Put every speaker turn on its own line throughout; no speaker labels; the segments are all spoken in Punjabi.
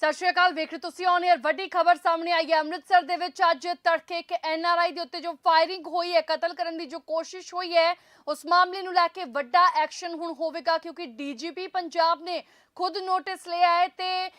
ਸਤਿ ਸ਼੍ਰੀ ਅਕਾਲ, ਵੇਖ ਰਹੇ ਤੁਸੀਂ ਔਨ 에ਅਰ ਵੱਡੀ ਖਬਰ ਸਾਹਮਣੇ ਆਈ ਹੈ। ਅੰਮ੍ਰਿਤਸਰ ਦੇ ਵਿੱਚ ਅੱਜ ਤੜਕੇ ਇੱਕ ਐਨਆਰਆਈ ਦੇ ਉੱਤੇ ਜੋ ਫਾਇਰਿੰਗ ਹੋਈ ਹੈ, ਕਤਲ ਕਰਨ ਦੀ ਜੋ ਕੋਸ਼ਿਸ਼ ਹੋਈ ਹੈ, ਉਸ ਮਾਮਲੇ ਨੂੰ ਲੈ ਕੇ ਵੱਡਾ ਐਕਸ਼ਨ ਹੁਣ ਹੋਵੇਗਾ ਕਿਉਂਕਿ ਡੀਜੀਪੀ ਪੰਜਾਬ ਨੇ ਖੁਦ ਨੋਟਿਸ ਲਿਆ ਹੈ ਤੇ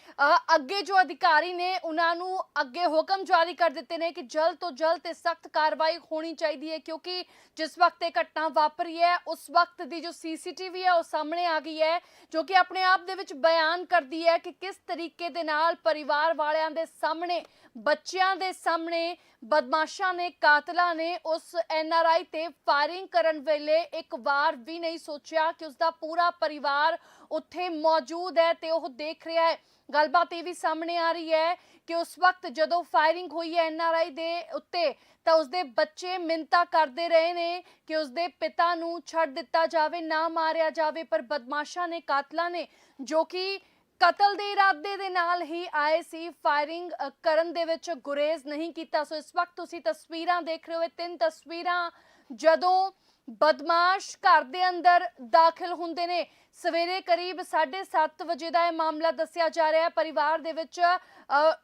ਅੱਗੇ ਜੋ ਅਧਿਕਾਰੀ ਨੇ ਉਹਨਾਂ ਨੂੰ ਅੱਗੇ ਹੁਕਮ ਜਾਰੀ ਕਰ ਦਿੱਤੇ ਨੇ ਕਿ ਜਲਦ ਤੋਂ ਜਲਦ ਤੇ ਸਖਤ ਕਾਰਵਾਈ ਹੋਣੀ ਚਾਹੀਦੀ ਹੈ, ਕਿਉਂਕਿ ਜਿਸ ਵਕਤ ਇਹ ਘਟਨਾ ਵਾਪਰੀ ਹੈ, ਉਸ ਵਕਤ ਦੀ ਜੋ ਸੀਸੀਟੀਵੀ ਹੈ, ਉਹ ਸਾਹਮਣੇ ਆ ਗਈ ਹੈ, ਜੋ ਕਿ ਆਪਣੇ ਆਪ ਦੇ ਵਿੱਚ ਬਿਆਨ ਕਰਦੀ ਹੈ ਕਿ ਕਿਸ ਤਰੀਕੇ ਦੇ ਨਾਲ ਪਰਿਵਾਰ ਵਾਲਿਆਂ ਦੇ ਸਾਹਮਣੇ ਬੱਚਿਆਂ ਦੇ ਸਾਹਮਣੇ ਬਦਮਾਸ਼ਾਂ ਨੇ, ਕਾਤਲਾਂ ਨੇ ਉਸ ਐਨਆਰਆਈ ਤੇ ਫਾਇਰਿੰਗ ਕਰਨ ਵੇਲੇ ਇੱਕ ਵਾਰ ਵੀ ਨਹੀਂ ਸੋਚਿਆ ਕਿ ਉਸ ਦਾ ਪੂਰਾ ਪਰਿਵਾਰ ਉੱਥੇ ਮੌਜੂਦ ਹੈ ਤੇ ਉਹ ਦੇਖ ਰਿਹਾ ਹੈ। ਗੱਲਬਾਤ ਇਹ ਵੀ ਸਾਹਮਣੇ ਆ ਰਹੀ ਹੈ ਕਿ ਉਸ ਵਕਤ ਜਦੋਂ ਫਾਇਰਿੰਗ ਹੋਈ ਹੈ ਐਨਆਰਆਈ ਦੇ ਉੱਤੇ, ਤਾਂ ਉਸਦੇ ਬੱਚੇ ਮਿੰਤਾ ਕਰਦੇ ਰਹੇ ਨੇ ਕਿ ਉਸਦੇ ਪਿਤਾ ਨੂੰ ਛੱਡ ਦਿੱਤਾ ਜਾਵੇ, ਨਾ ਮਾਰਿਆ ਜਾਵੇ, ਪਰ ਬਦਮਾਸ਼ਾਂ ਨੇ, ਕਾਤਲਾਂ ਨੇ ਜੋ ਕਿ ਕਤਲ ਦੇ ਇਰਾਦੇ ਦੇ ਨਾਲ ਹੀ ਆਏ ਸੀ। ਫਾਇਰਿੰਗ ਕਰਨ ਦੇ ਵਿੱਚ ਗੁਰੇਜ਼ ਨਹੀਂ ਕੀਤਾ। ਸੋ ਇਸ ਵਕਤ ਤੁਸੀਂ ਤਸਵੀਰਾਂ ਦੇਖ ਰਹੇ ਹੋ। ਇਹ ਤਿੰਨ ਤਸਵੀਰਾਂ ਜਦੋਂ ਬਦਮਾਸ਼ ਘਰ ਦੇ ਅੰਦਰ ਦਾਖਲ ਹੁੰਦੇ ਨੇ। ਸਵੇਰੇ ਕਰੀਬ 7:30 ਵਜੇ ਦਾ ਇਹ ਮਾਮਲਾ ਦੱਸਿਆ ਜਾ ਰਿਹਾ ਹੈ। ਪਰਿਵਾਰ ਦੇ ਵਿੱਚ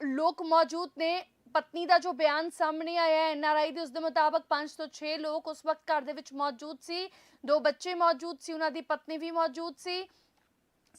ਲੋਕ ਮੌਜੂਦ ਨੇ। ਪਤਨੀ ਦਾ ਜੋ ਬਿਆਨ ਸਾਹਮਣੇ ਆਇਆ ਹੈ ਐਨਆਰਆਈ ਦੇ, ਉਸ ਦੇ ਮੁਤਾਬਕ 5 ਤੋਂ 6 ਲੋਕ ਉਸ ਵਕਤ ਘਰ ਦੇ ਵਿੱਚ ਮੌਜੂਦ ਸੀ। ਦੋ ਬੱਚੇ ਮੌਜੂਦ ਸੀ, ਉਹਨਾਂ ਦੀ ਪਤਨੀ ਵੀ ਮੌਜੂਦ ਸੀ।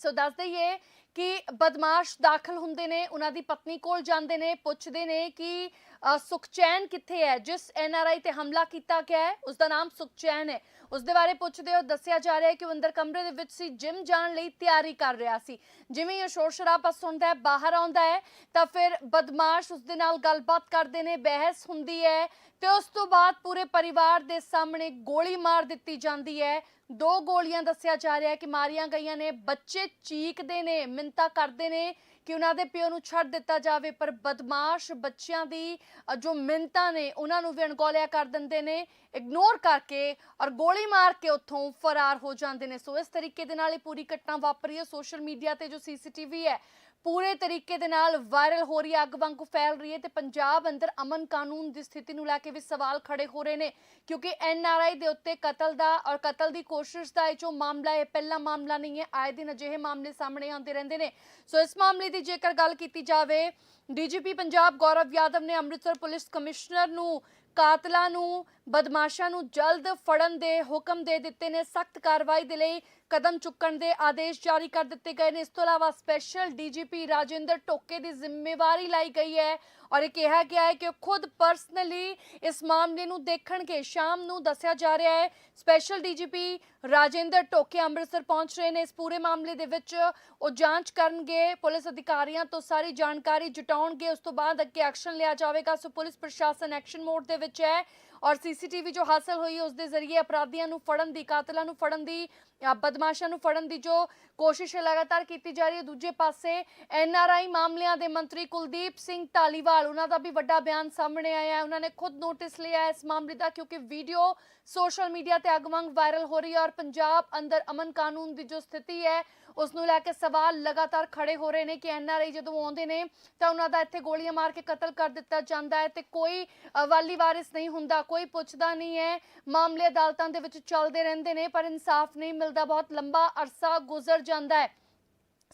ਸੋ ਦੱਸ ਦਈਏ ਕਿ ਬਦਮਾਸ਼ ਦਾਖਲ ਹੁੰਦੇ ਨੇ ਉਹਨਾਂ ਦੀ ਪਤਨੀ ਕੋਲ ਜਾਂਦੇ ਨੇ ਪੁੱਛਦੇ ਨੇ ਕਿ ਸੁਖਚੈਨ ਕਿੱਥੇ ਹੈ? ਜਿਸ ਐਨਆਰਆਈ ਤੇ ਹਮਲਾ ਕੀਤਾ ਗਿਆ ਹੈ ਉਸ ਦਾ ਨਾਮ ਸੁਖਚੈਨ ਹੈ। ਉਸ ਦੇ ਬਾਰੇ ਪੁੱਛਦੇ ਹੋ ਦੱਸਿਆ ਜਾ ਰਿਹਾ ਹੈ ਕਿ ਉਹ ਅੰਦਰ ਕਮਰੇ ਦੇ ਵਿੱਚ ਸੀ, ਜਿਮ ਜਾਣ ਲਈ ਤਿਆਰੀ ਕਰ ਰਿਹਾ ਸੀ। ਜਿਵੇਂ ਹੀ ਉਹ ਸ਼ੋਰ ਸ਼ਰਾਬਾ ਸੁਣਦਾ ਹੈ, ਬਾਹਰ ਆਉਂਦਾ ਹੈ, ਤਾਂ ਫਿਰ ਬਦਮਾਸ਼ ਉਸ ਦੇ ਨਾਲ ਗੱਲਬਾਤ ਕਰਦੇ ਨੇ, ਬਹਿਸ ਹੁੰਦੀ ਹੈ ਤੇ ਉਸ ਤੋਂ ਬਾਅਦ ਪੂਰੇ ਪਰਿਵਾਰ ਦੇ ਸਾਹਮਣੇ ਗੋਲੀ ਮਾਰ ਦਿੱਤੀ ਜਾਂਦੀ ਹੈ। ਦੋ ਗੋਲੀਆਂ ਦੱਸਿਆ ਜਾ ਰਿਹਾ ਹੈ ਕਿ ਮਾਰੀਆਂ ਗਈਆਂ ਨੇ, ਬੱਚੇ ਚੀਕਦੇ ਨੇ ਮਿੰਤਾ ਕਰਦੇ ਨੇ। ਕਿ ਉਹਨਾਂ ਦੇ ਪਿਓ ਨੂੰ ਛੱਡ ਦਿੱਤਾ ਜਾਵੇ, ਪਰ ਬਦਮਾਸ਼ ਬੱਚਿਆਂ ਦੀ ਜੋ ਮਿੰਤਾ ਨੇ, ਉਹਨਾਂ ਨੂੰ ਵੀ ਅਣਗੌਲਿਆ ਕਰ ਦਿੰਦੇ ਨੇ, ਇਗਨੋਰ ਕਰਕੇ ਔਰ ਗੋਲੀ ਮਾਰ ਕੇ ਉੱਥੋਂ ਫਰਾਰ ਹੋ ਜਾਂਦੇ ਨੇ। ਸੋ ਇਸ ਤਰੀਕੇ ਦੇ ਨਾਲ ਇਹ ਪੂਰੀ ਘਟਨਾ ਵਾਪਰੀ ਹੈ। ਸੋਸ਼ਲ ਮੀਡੀਆ ਤੇ ਜੋ ਸੀਸੀਟੀਵੀ ਹੈ ਪੂਰੇ ਤਰੀਕੇ ਦੇ ਨਾਲ ਵਾਇਰਲ ਹੋ ਰਹੀ ਅੱਗ ਵਾਂਗੂ ਫੈਲ ਰਹੀ ਹੈ ਤੇ ਪੰਜਾਬ ਅੰਦਰ ਅਮਨ ਕਾਨੂੰਨ ਦੀ ਸਥਿਤੀ ਨੂੰ ਲੈ ਕੇ ਵੀ ਸਵਾਲ ਖੜੇ ਹੋ ਰਹੇ ਨੇ, ਕਿਉਂਕਿ ਐਨਆਰਆਈ ਦੇ ਉੱਤੇ ਕਤਲ ਦਾ ਔਰ ਕਤਲ ਦੀ ਕੋਸ਼ਿਸ਼ ਦਾ ਇਹ ਜੋ ਮਾਮਲਾ ਹੈ ਪਹਿਲਾ ਮਾਮਲਾ ਨਹੀਂ ਹੈ, ਆਏ ਦਿਨ ਅਜਿਹੇ ਮਾਮਲੇ ਸਾਹਮਣੇ ਆਉਂਦੇ ਰਹਿੰਦੇ ਨੇ। ਸੋ ਇਸ ਮਾਮਲੇ ਦੀ ਜੇਕਰ ਗੱਲ ਕੀਤੀ ਜਾਵੇ ਡੀਜੀਪੀ ਪੰਜਾਬ ਗੌਰਵ ਯਾਦਵ ਨੇ ਅੰਮ੍ਰਿਤਸਰ ਪੁਲਿਸ ਕਮਿਸ਼ਨਰ ਨੂੰ ਕਾਤਲਾਂ ਨੂੰ, ਬਦਮਾਸ਼ਾਂ ਨੂੰ ਜਲਦ ਫੜਨ ਦੇ ਹੁਕਮ ਦੇ ਦਿੱਤੇ ਨੇ। ਸਖਤ ਕਾਰਵਾਈ ਦੇ ਲਈ ਕਦਮ ਚੁੱਕਣ ਦੇ ਆਦੇਸ਼ ਜਾਰੀ ਕਰ ਦਿੱਤੇ ਗਏ ਨੇ। ਇਸ ਤੋਂ ਇਲਾਵਾ ਸਪੈਸ਼ਲ ਡੀਜੀਪੀ ਰਾਜਿੰਦਰ ਟੋਕੇ ਦੀ ਜ਼ਿੰਮੇਵਾਰੀ ਲਈ ਗਈ ਹੈ। ਔਰ ਇਹ ਕਿਹਾ ਗਿਆ ਹੈ ਕਿ ਉਹ ਖੁਦ ਪਰਸਨਲੀ ਇਸ ਮਾਮਲੇ ਨੂੰ ਦੇਖਣਗੇ। ਸ਼ਾਮ ਨੂੰ ਦੱਸਿਆ ਜਾ ਰਿਹਾ ਹੈ ਸਪੈਸ਼ਲ ਡੀਜੀਪੀ ਰਾਜਿੰਦਰ ਟੋਕੇ ਅੰਮ੍ਰਿਤਸਰ ਪਹੁੰਚ ਰਹੇ ਨੇ। ਇਸ ਪੂਰੇ ਮਾਮਲੇ ਦੇ ਵਿੱਚ ਉਹ ਜਾਂਚ ਕਰਨਗੇ, ਪੁਲਿਸ ਅਧਿਕਾਰੀਆਂ ਤੋਂ ਸਾਰੀ ਜਾਣਕਾਰੀ ਜੁਟਾਉਣਗੇ, ਉਸ ਤੋਂ ਬਾਅਦ ਅੱਗੇ ਐਕਸ਼ਨ ਲਿਆ ਜਾਵੇਗਾ। ਸੋ ਪੁਲਿਸ ਪ੍ਰਸ਼ਾਸਨ ਐਕਸ਼ਨ ਮੋਡ ਦੇ ਵਿੱਚ ਹੈ। ਔਰ ਸੀਸੀਟੀਵੀ ਜੋ ਹਾਸਲ ਹੋਈ, ਉਸ ਦੇ ਜ਼ਰੀਏ ਅਪਰਾਧੀਆਂ ਨੂੰ ਫੜਨ ਦੀ, ਕਾਤਲਾਂ ਨੂੰ ਫੜਨ ਦੀ ਬਦਮਾਸ਼ਾਂ ਨੂੰ ਫੜਨ ਦੀ ਜੋ ਕੋਸ਼ਿਸ਼ ਹੈ ਲਗਾਤਾਰ ਕੀਤੀ ਜਾ ਰਹੀ ਹੈ। ਦੂਜੇ ਪਾਸੇ ਐਨਆਰਆਈ ਮਾਮਲਿਆਂ ਦੇ ਮੰਤਰੀ ਕੁਲਦੀਪ ਸਿੰਘ ਢਾਲੀਵਾਲ, ਉਹਨਾਂ ਦਾ ਵੀ ਵੱਡਾ ਬਿਆਨ ਸਾਹਮਣੇ ਆਇਆ। ਹੈ ਉਹਨਾਂ ਨੇ ਖੁਦ ਨੋਟਿਸ ਲਿਆ ਇਸ ਮਾਮਲੇ ਦਾ, ਕਿਉਂਕਿ ਵੀਡੀਓ ਸੋਸ਼ਲ ਮੀਡੀਆ ਤੇ ਅਗਵੰਗ ਵਾਇਰਲ ਹੋ ਰਹੀ ਹੈ ਔਰ ਪੰਜਾਬ ਅੰਦਰ ਅਮਨ ਕਾਨੂੰਨ ਦੀ ਜੋ ਸਥਿਤੀ ਹੈ ਉਸ ਨੂੰ ਲੈ ਕੇ ਸਵਾਲ ਲਗਾਤਾਰ ਖੜੇ ਹੋ ਰਹੇ ਨੇ ਕਿ ਐਨਆਰਆਈ ਜਦੋਂ ਆਉਂਦੇ ਨੇ ਤਾਂ ਉਹਨਾਂ ਦਾ ਇੱਥੇ ਗੋਲੀਆਂ ਮਾਰ ਕੇ ਕਤਲ ਕਰ ਦਿੱਤਾ ਜਾਂਦਾ ਹੈ ਤੇ ਕੋਈ ਵਾਲੀ ਵਾਰਿਸ ਨਹੀਂ ਹੁੰਦਾ, ਕੋਈ ਪੁੱਛਦਾ ਨਹੀਂ ਹੈ। ਮਾਮਲੇ ਅਦਾਲਤਾਂ ਦੇ ਵਿੱਚ ਚੱਲਦੇ ਰਹਿੰਦੇ ਨੇ, ਪਰ ਇਨਸਾਫ ਨਹੀਂ ਮਿਲਦਾ, ਬਹੁਤ ਲੰਬਾ ਅਰਸਾ ਗੁਜ਼ਰ ਜਾਂਦਾ ਹੈ।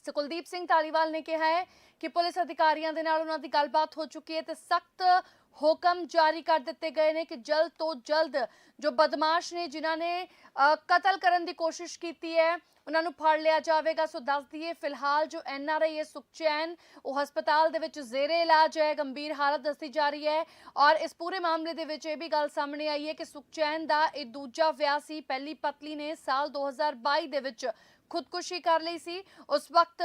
ਸੋ ਸਿੰਘ ਧਾਲੀਵਾਲ ਨੇ ਕਿਹਾ ਹੈ ਕਿ ਪੁਲਿਸ ਅਧਿਕਾਰੀਆਂ ਦੇ ਨਾਲ ਉਹਨਾਂ ਦੀ ਗੱਲਬਾਤ ਹੋ ਚੁੱਕੀ ਹੈ ਤੇ ਸਖਤ ਹੁਕਮ ਜਾਰੀ ਕਰ ਦਿੱਤੇ ਗਏ ਨੇ ਕਿ ਜਲਦ ਤੋਂ ਜਲਦ ਜੋ ਬਦਮਾਸ਼ ਨੇ, ਜਿਨ੍ਹਾਂ ਨੇ ਕਤਲ ਕਰਨ ਦੀ ਕੋਸ਼ਿਸ਼ ਕੀਤੀ ਹੈ, ਉਹਨਾਂ ਨੂੰ ਫੜ ਲਿਆ ਜਾਵੇਗਾ। ਸੋ ਦੱਸ ਦਈਏ, ਫਿਲਹਾਲ ਜੋ ਐੱਨ ਆਰ ਆਈ ਹੈ, ਸੁਖਚੈਨ, ਉਹ ਹਸਪਤਾਲ ਦੇ ਵਿੱਚ ਜ਼ੇਰੇ ਇਲਾਜ ਹੈ, ਗੰਭੀਰ ਹਾਲਤ ਦੱਸੀ ਜਾ ਰਹੀ ਹੈ ਔਰ ਇਸ ਪੂਰੇ ਮਾਮਲੇ ਦੇ ਵਿੱਚ ਇਹ ਵੀ ਗੱਲ ਸਾਹਮਣੇ ਆਈ ਹੈ ਕਿ ਸੁਖਚੈਨ ਦਾ ਇਹ ਦੂਜਾ ਵਿਆਹ ਸੀ। ਪਹਿਲੀ ਪਤਲੀ ਨੇ ਸਾਲ 2022 ਦੇ ਵਿੱਚ ਖੁਦਕੁਸ਼ੀ ਕਰ ਲਈ ਸੀ। ਉਸ ਵਕਤ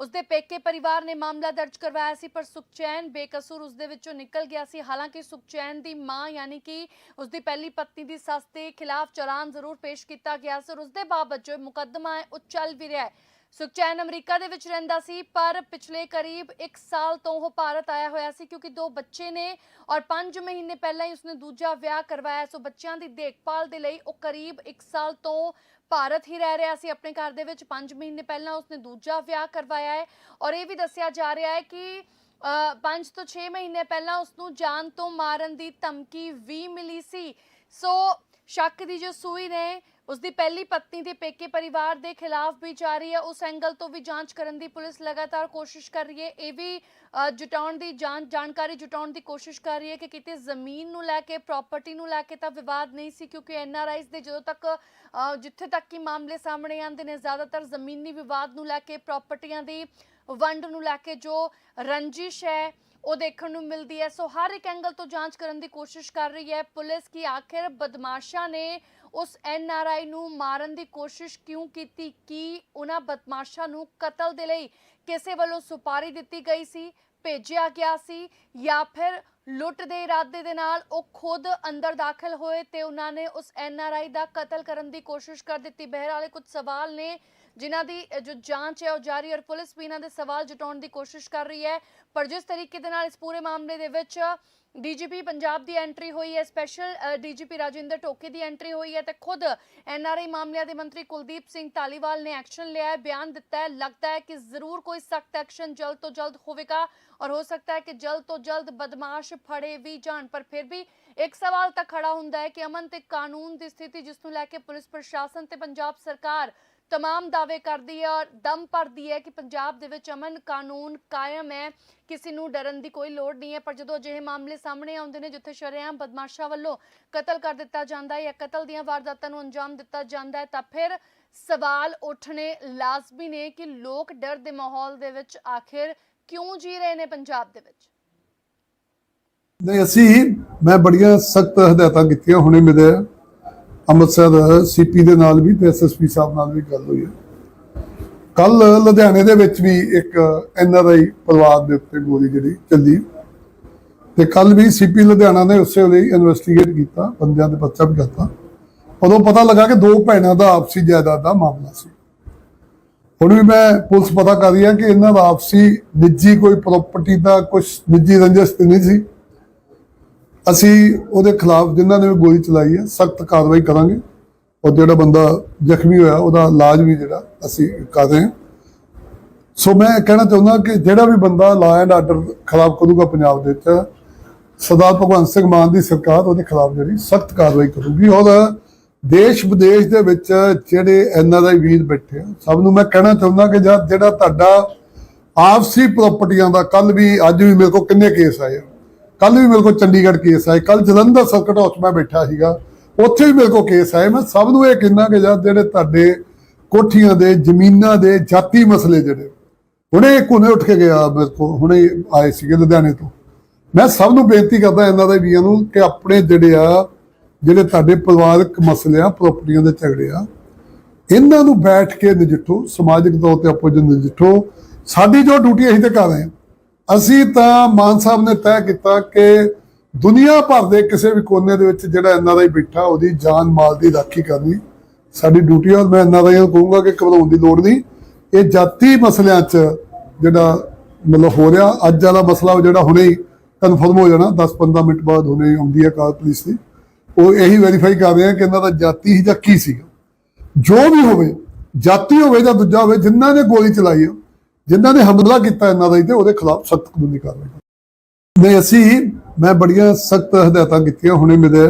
ਉਸਦੇ ਪੇਕੇ ਪਰਿਵਾਰ ਨੇ ਮਾਮਲਾ ਦਰਜ ਕਰਵਾਇਆ ਸੀ, ਪਰ ਸੁਖਚੈਨ ਬੇਕਸੂਰ ਉਸਦੇ ਵਿੱਚੋਂ ਨਿਕਲ ਗਿਆ ਸੀ। ਹਾਲਾਂਕਿ ਸੁਖਚੈਨ ਦੀ ਮਾਂ ਯਾਨੀ ਕਿ ਉਸਦੀ ਪਹਿਲੀ ਪਤਨੀ ਦੀ ਸੱਸ ਦੇ ਖਿਲਾਫ ਚਲਾਨ ਜ਼ਰੂਰ ਪੇਸ਼ ਕੀਤਾ ਗਿਆ ਸੀ ਔਰ ਉਸਦੇ ਬਾਬਤ ਜੋ ਮੁਕੱਦਮਾ ਹੈ ਉਹ ਚੱਲ ਵੀ ਰਿਹਾ ਹੈ। ਸੁਖਚੈਨ ਅਮਰੀਕਾ ਦੇ ਵਿੱਚ ਰਹਿੰਦਾ ਸੀ, ਪਰ ਪਿਛਲੇ ਕਰੀਬ 1 ਸਾਲ ਤੋਂ ਉਹ ਭਾਰਤ ਆਇਆ ਹੋਇਆ ਸੀ ਕਿਉਂਕਿ ਦੋ ਬੱਚੇ ਨੇ ਔਰ 5 ਮਹੀਨੇ ਪਹਿਲਾਂ ਹੀ ਉਸਨੇ ਦੂਜਾ ਵਿਆਹ ਕਰਵਾਇਆ। ਸੋ ਬੱਚਿਆਂ ਦੀ ਦੇਖਭਾਲ ਦੇ ਲਈ ਉਹ ਕਰੀਬ 1 ਸਾਲ ਤੋਂ ਭਾਰਤ ਹੀ ਰਹਿ ਰਿਹਾ ਸੀ। ਆਪਣੇ ਘਰ ਦੇ ਵਿੱਚ 5 ਮਹੀਨੇ ਪਹਿਲਾਂ ਉਸਨੇ ਦੂਜਾ ਵਿਆਹ ਕਰਵਾਇਆ ਹੈ ਔਰ ਇਹ ਵੀ ਦੱਸਿਆ ਜਾ ਰਿਹਾ ਹੈ ਕਿ 5 ਤੋਂ 6 ਮਹੀਨੇ ਪਹਿਲਾਂ ਉਸ ਨੂੰ ਜਾਨ ਤੋਂ ਮਾਰਨ ਦੀ ਧਮਕੀ ਵੀ ਮਿਲੀ ਸੀ। ਸੋ ਸ਼ੱਕ ਦੀ ਜੋ ਸੂਈ ਨੇ ਉਸ ਦੀ ਪਹਿਲੀ ਪਤਨੀ ਦੇ ਪੇਕੇ ਪਰਿਵਾਰ ਦੇ ਖਿਲਾਫ ਵੀ ਜਾਰੀ ਹੈ। ਉਸ ਐਂਗਲ ਤੋਂ ਵੀ ਜਾਂਚ ਕਰਨ ਦੀ ਪੁਲਿਸ ਲਗਾਤਾਰ ਕੋਸ਼ਿਸ਼ ਕਰ ਰਹੀ ਹੈ। ਇਹ ਵੀ ਜੁਟਾਉਣ ਦੀ ਜਾਂਚ ਜਾਣਕਾਰੀ ਜੁਟਾਉਣ ਦੀ ਕੋਸ਼ਿਸ਼ ਕਰ ਰਹੀ ਹੈ ਕਿ ਕਿਤੇ ਜ਼ਮੀਨ ਨੂੰ ਲੈ ਕੇ ਪ੍ਰਾਪਰਟੀ ਨੂੰ ਲੈ ਕੇ ਤਾਂ ਵਿਵਾਦ ਨਹੀਂ ਸੀ ਕਿਉਂਕਿ ਐਨਆਰਆਈਜ਼ ਦੇ ਜਦੋਂ ਤੱਕ ਜਿੱਥੇ ਤੱਕ ਕਿ ਮਾਮਲੇ ਸਾਹਮਣੇ ਆਉਂਦੇ ਨੇ, ਜ਼ਿਆਦਾਤਰ ਜ਼ਮੀਨੀ ਵਿਵਾਦ ਨੂੰ ਲੈ ਕੇ ਪ੍ਰਾਪਰਟੀਆਂ ਦੀ ਵੰਡ ਨੂੰ ਲੈ ਕੇ ਜੋ ਰੰਜਿਸ਼ ਹੈ ਉਹ ਦੇਖਣ ਨੂੰ ਮਿਲਦੀ ਹੈ। ਸੋ ਹਰ ਇੱਕ ਐਂਗਲ ਤੋਂ ਜਾਂਚ ਕਰਨ ਦੀ ਕੋਸ਼ਿਸ਼ ਕਰ ਰਹੀ ਹੈ ਪੁਲਿਸ ਕਿ ਆਖਿਰ ਬਦਮਾਸ਼ਾਂ ਨੇ ਉਸ ਐਨ ਆਰ ਆਈ ਨੂੰ ਮਾਰਨ ਦੀ ਕੋਸ਼ਿਸ਼ ਕਿਉਂ ਕੀਤੀ? ਕੀ ਉਹਨਾਂ ਬਦਮਾਸ਼ਾਂ ਨੂੰ ਕਤਲ ਦੇ ਲਈ ਕਿਸੇ ਵੱਲੋਂ ਸੁਪਾਰੀ ਦਿੱਤੀ ਗਈ ਸੀ, ਭੇਜਿਆ ਗਿਆ ਸੀ ਜਾਂ ਫਿਰ ਲੁੱਟ ਦੇ ਇਰਾਦੇ ਦੇ ਨਾਲ ਉਹ ਖੁਦ ਅੰਦਰ ਦਾਖਲ ਹੋਏ ਤੇ ਉਹਨਾਂ ਨੇ ਉਸ ਐਨ ਆਰ ਆਈ ਦਾ ਕਤਲ ਕਰਨ ਦੀ ਕੋਸ਼ਿਸ਼ ਕਰ ਦਿੱਤੀ? ਬਹਿਰਾਲੇ ਕੁਝ ਸਵਾਲ ਨੇ। ਜਿਨ੍ਹਾਂ ਦੀ ਜੋ ਜਾਂਚ ਹੈ ਉਹ ਜਾਰੀ ਔਰ ਪੁਲਿਸ ਵੀ ਇਹਨਾਂ ਦੇ ਸਵਾਲ ਜਟਾਉਣ ਦੀ ਕੋਸ਼ਿਸ਼ ਕਰ ਰਹੀ ਹੈ। ਪਰ ਜਿਸ ਤਰੀਕੇ ਦੇ ਨਾਲ ਇਸ ਪੂਰੇ ਮਾਮਲੇ ਦੇ ਵਿੱਚ ਡੀਜੀਪੀ ਪੰਜਾਬ ਦੀ ਐਂਟਰੀ ਹੋਈ ਹੈ ਸਪੈਸ਼ਲ ਡੀਜੀਪੀ ਰਾਜਿੰਦਰ ਟੋਕੇ ਦੀ ਐਂਟਰੀ ਹੋਈ ਹੈ ਤੇ ਖੁਦ ਐਨਆਰਆਈ ਮਾਮਲਿਆਂ ਦੇ ਮੰਤਰੀ ਕੁਲਦੀਪ ਸਿੰਘ ਧਾਲੀਵਾਲ ਨੇ ਐਕਸ਼ਨ ਲਿਆ ਹੈ, ਬਿਆਨ ਦਿੱਤਾ ਹੈ। ਲੱਗਦਾ ਹੈ ਕਿ ਜ਼ਰੂਰ ਕੋਈ ਸਖਤ ਐਕਸ਼ਨ ਜਲਦ ਤੋਂ ਜਲਦ ਹੋਵੇਗਾ ਔਰ ਹੋ ਸਕਦਾ ਹੈ ਕਿ ਜਲਦ ਤੋਂ ਜਲਦ ਬਦਮਾਸ਼ ਫੜੇ ਵੀ ਜਾਣ। ਪਰ ਫਿਰ ਵੀ ਇੱਕ ਸਵਾਲ ਤਾਂ ਖੜਾ ਹੁੰਦਾ ਹੈ ਕਿ ਅਮਨ ਤੇ ਕਾਨੂੰਨ ਦੀ ਸਥਿਤੀ ਜਿਸ ਨੂੰ ਲੈ ਕੇ ਪੁਲਿਸ ਪ੍ਰਸ਼ਾਸਨ ਤੇ ਪੰਜਾਬ ਸਰਕਾਰ ਤਮਾਮ ਦਾਅਵੇ ਕਰਦੀ ਹੈ ਔਰ ਦਮ ਭਰਦੀ ਹੈ ਕਿ ਪੰਜਾਬ ਦੇ ਵਿੱਚ ਅਮਨ ਕਾਨੂੰਨ ਕਾਇਮ ਹੈ ਕਿਸੇ ਨੂੰ ਡਰਨ ਦੀ ਕੋਈ ਲੋੜ ਨਹੀਂ ਹੈ ਪਰ ਜਦੋਂ ਅਜਿਹੇ ਮਾਮਲੇ ਸਾਹਮਣੇ ਆਉਂਦੇ ਨੇ ਜਿੱਥੇ ਸ਼ਰੇਆਮ ਬਦਮਾਸ਼ਾਂ ਵੱਲੋਂ ਕਤਲ ਕਰ ਦਿੱਤਾ ਜਾਂਦਾ ਹੈ ਜਾਂ ਕਤਲ ਦੀਆਂ ਵਾਰਦਾਤਾਂ ਨੂੰ ਅੰਜਾਮ ਦਿੱਤਾ ਜਾਂਦਾ ਹੈ ਤਾਂ ਫਿਰ ਸਵਾਲ ਉੱਠਣੇ ਲਾਜ਼ਮੀ ਨੇ ਕਿ ਲੋਕ ਡਰ ਦੇ ਮਾਹੌਲ ਦੇ ਵਿੱਚ ਆਖਿਰ ਕਿਉਂ ਜੀ ਰਹੇ ਨੇ ਪੰਜਾਬ ਦੇ ਵਿੱਚ
ਨਹੀਂ ਅਸੀਂ ਮੈਂ ਬੜੀਆਂ ਸਖਤ ਹਦਾਇਤਾਂ ਕੀਤੀਆਂ ਹੁਣੇ ਮੇਰੇ ਅੰਮ੍ਰਿਤਸਰ ਸੀਪੀ ਦੇ ਨਾਲ ਵੀ ਤੇ ਐਸਐਸਪੀ ਸਾਹਿਬ ਨਾਲ ਵੀ ਗੱਲ ਹੋਈ ਹੈ। ਕੱਲ ਲੁਧਿਆਣੇ ਦੇ ਵਿੱਚ ਵੀ ਇੱਕ ਐਨਆਰਆਈ ਪਰਿਵਾਰ ਦੇ ਉੱਤੇ ਗੋਲੀ ਜਿਹੜੀ ਚੱਲੀ। ਤੇ ਕੱਲ ਵੀ ਸੀਪੀ ਲੁਧਿਆਣਾ ਨੇ ਉਸੇ ਵੇਲੇ ਇਨਵੈਸਟੀਗੇਟ ਕੀਤਾ, ਬੰਦਿਆਂ ਦੇ ਪਰਚਾ ਵੀ ਕਰਤਾ। ਉਦੋਂ ਪਤਾ ਲੱਗਾ ਕਿ ਦੋ ਭੈਣਾਂ ਦਾ ਆਪਸੀ ਜਾਇਦਾਦ ਦਾ ਮਾਮਲਾ ਸੀ। ਹੁਣ ਵੀ ਮੈਂ ਪੁਲਿਸ ਪਤਾ ਕਰ ਰਹੀ ਹੈ ਕਿ ਇਹਨਾਂ ਦਾ ਆਪਸੀ ਨਿੱਜੀ ਕੋਈ ਪ੍ਰਾਪਰਟੀ ਦਾ ਕੁਝ ਨਿੱਜੀ ਰੰਜਿਸ਼ ਨਹੀਂ ਸੀ। ਅਸੀਂ ਉਹਦੇ ਖਿਲਾਫ ਜਿਨ੍ਹਾਂ ਨੇ ਵੀ ਗੋਲੀ ਚਲਾਈ ਹੈ, ਸਖਤ ਕਾਰਵਾਈ ਕਰਾਂਗੇ। ਔਰ ਜਿਹੜਾ ਬੰਦਾ ਜ਼ਖਮੀ ਹੋਇਆ, ਉਹਦਾ ਇਲਾਜ ਵੀ ਜਿਹੜਾ ਅਸੀਂ ਕਰ ਰਹੇ ਹਾਂ। ਸੋ ਮੈਂ ਕਹਿਣਾ ਚਾਹੁੰਦਾ ਕਿ ਜਿਹੜਾ ਵੀ ਬੰਦਾ ਲਾ ਐਂਡ ਆਰਡਰ ਖਿਲਾਫ ਕਰੂਗਾ ਪੰਜਾਬ ਦੇ ਵਿੱਚ, ਸਰਦਾਰ ਭਗਵੰਤ ਸਿੰਘ ਮਾਨ ਦੀ ਸਰਕਾਰ ਉਹਦੇ ਖਿਲਾਫ ਜਿਹੜੀ ਸਖਤ ਕਾਰਵਾਈ ਕਰੂਗੀ। ਔਰ ਦੇਸ਼ ਵਿਦੇਸ਼ ਦੇ ਵਿੱਚ ਜਿਹੜੇ ਐਨਆਰਆਈ ਵੀਰ ਬੈਠੇ ਆ, ਸਭ ਨੂੰ ਮੈਂ ਕਹਿਣਾ ਚਾਹੁੰਦਾ ਕਿ ਜਦ ਜਿਹੜਾ ਤੁਹਾਡਾ ਆਪਸੀ ਪ੍ਰਾਪਰਟੀਆਂ ਦਾ ਕੱਲ ਵੀ ਅੱਜ ਵੀ ਮੇਰੇ ਕੋਲ ਕਿੰਨੇ ਕੇਸ ਆਏ ਕੱਲ ਵੀ ਮੇਰੇ ਕੋਲ ਚੰਡੀਗੜ੍ਹ ਕੇਸ ਆਏ। ਕੱਲ ਜਲੰਧਰ ਸਰਕਟ ਹਾਊਸ ਮੈਂ ਬੈਠਾ ਸੀਗਾ। ਉੱਥੇ ਵੀ ਮੇਰੇ ਕੋਲ ਕੇਸ ਆਏ। ਮੈਂ ਸਭ ਨੂੰ ਇਹ ਕਹਿੰਦਾ ਕਿ ਜਦ ਜਿਹੜੇ ਤੁਹਾਡੇ ਕੋਠੀਆਂ ਦੇ, ਜ਼ਮੀਨਾਂ ਦੇ ਜਾਤੀ ਮਸਲੇ ਜਿਹੜੇ, ਹੁਣੇ ਕੋਨੇ ਉੱਠ ਕੇ ਗਿਆ ਮੇਰੇ ਕੋਲ, ਹੁਣੇ ਆਏ ਸੀਗੇ ਲੁਧਿਆਣੇ ਤੋਂ। ਮੈਂ ਸਭ ਨੂੰ ਬੇਨਤੀ ਕਰਦਾ ਇਹਨਾਂ ਦੇ ਵੀਰਾਂ ਨੂੰ ਕਿ ਆਪਣੇ ਜਿਹੜੇ ਆ, ਜਿਹੜੇ ਤੁਹਾਡੇ ਪਰਿਵਾਰਕ ਮਸਲੇ ਆ ਪ੍ਰਾਪਰਟੀਆਂ ਦੇ ਝਗੜੇ ਆ, ਇਹਨਾਂ ਨੂੰ ਬੈਠ ਕੇ ਨਜਿੱਠੋ। ਸਮਾਜਿਕ ਤੌਰ ਤੇ ਆਪੋ ਜੀ ਨਜਿੱਠੋ। ਸਾਡੀ ਜੋ ਡਿਊਟੀ ਅਸੀਂ ਤੇ ਕਰ ਰਹੇ ਹਾਂ। ਅਸੀਂ ਤਾਂ ਮਾਨ ਸਾਹਿਬ ਨੇ ਤੈਅ ਕੀਤਾ ਕਿ ਦੁਨੀਆ ਭਰ ਦੇ ਕਿਸੇ ਵੀ ਕੋਨੇ ਦੇ ਵਿੱਚ ਜਿਹੜਾ ਇਹਨਾਂ ਦਾ ਹੀ ਬੈਠਾ, ਉਹਦੀ ਜਾਨ ਮਾਲ ਦੀ ਰਾਖੀ ਕਰਨੀ। ਸਾਡੀ ਡਿਊਟੀ ਆ ਔਰ ਮੈਂ ਇਹਨਾਂ ਦਾ ਇਹ ਕਹੂੰਗਾ ਕਿ ਘਬਰਾਉਣ ਦੀ ਲੋੜ ਨਹੀਂ। ਇਹ ਜਾਤੀ ਮਸਲਿਆਂ 'ਚ ਜਿਹੜਾ ਮਤਲਬ ਹੋ ਰਿਹਾ, ਅੱਜ ਵਾਲਾ ਮਸਲਾ ਜਿਹੜਾ ਹੁਣੇ ਹੀ ਕਨਫਰਮ ਹੋ ਜਾਣਾ 10-15 ਮਿੰਟ ਬਾਅਦ ਹੁਣੇ ਆਉਂਦੀ ਹੈ ਕਾਰ ਪੁਲਿਸ ਦੀ। ਉਹ ਇਹੀ ਵੈਰੀਫਾਈ ਕਰ ਰਹੇ ਆ ਕਿ ਇਹਨਾਂ ਦਾ ਜਾਤੀ ਹੀ ਜਾਂ ਕੀ ਸੀਗਾ। ਜੋ ਵੀ ਹੋਵੇ, ਜਾਤੀ ਹੋਵੇ ਜਾਂ ਦੂਜਾ ਹੋਵੇ ਜਿਨ੍ਹਾਂ ਨੇ ਗੋਲੀ ਚਲਾਈ ਹੈ ਜਿਨ੍ਹਾਂ ਨੇ ਹਮਲਾ ਕੀਤਾ ਇਹਨਾਂ ਦਾ ਤੇ ਉਹਦੇ ਖਿਲਾਫ ਸਖਤ ਕਾਨੂੰਨੀ ਕਾਰਵਾਈ ਨਹੀਂ, ਅਸੀਂ, ਮੈਂ ਬੜੀਆਂ ਸਖਤ ਹਦਾਇਤਾਂ ਕੀਤੀਆਂ, ਹੁਣੇ ਮੇਰੇ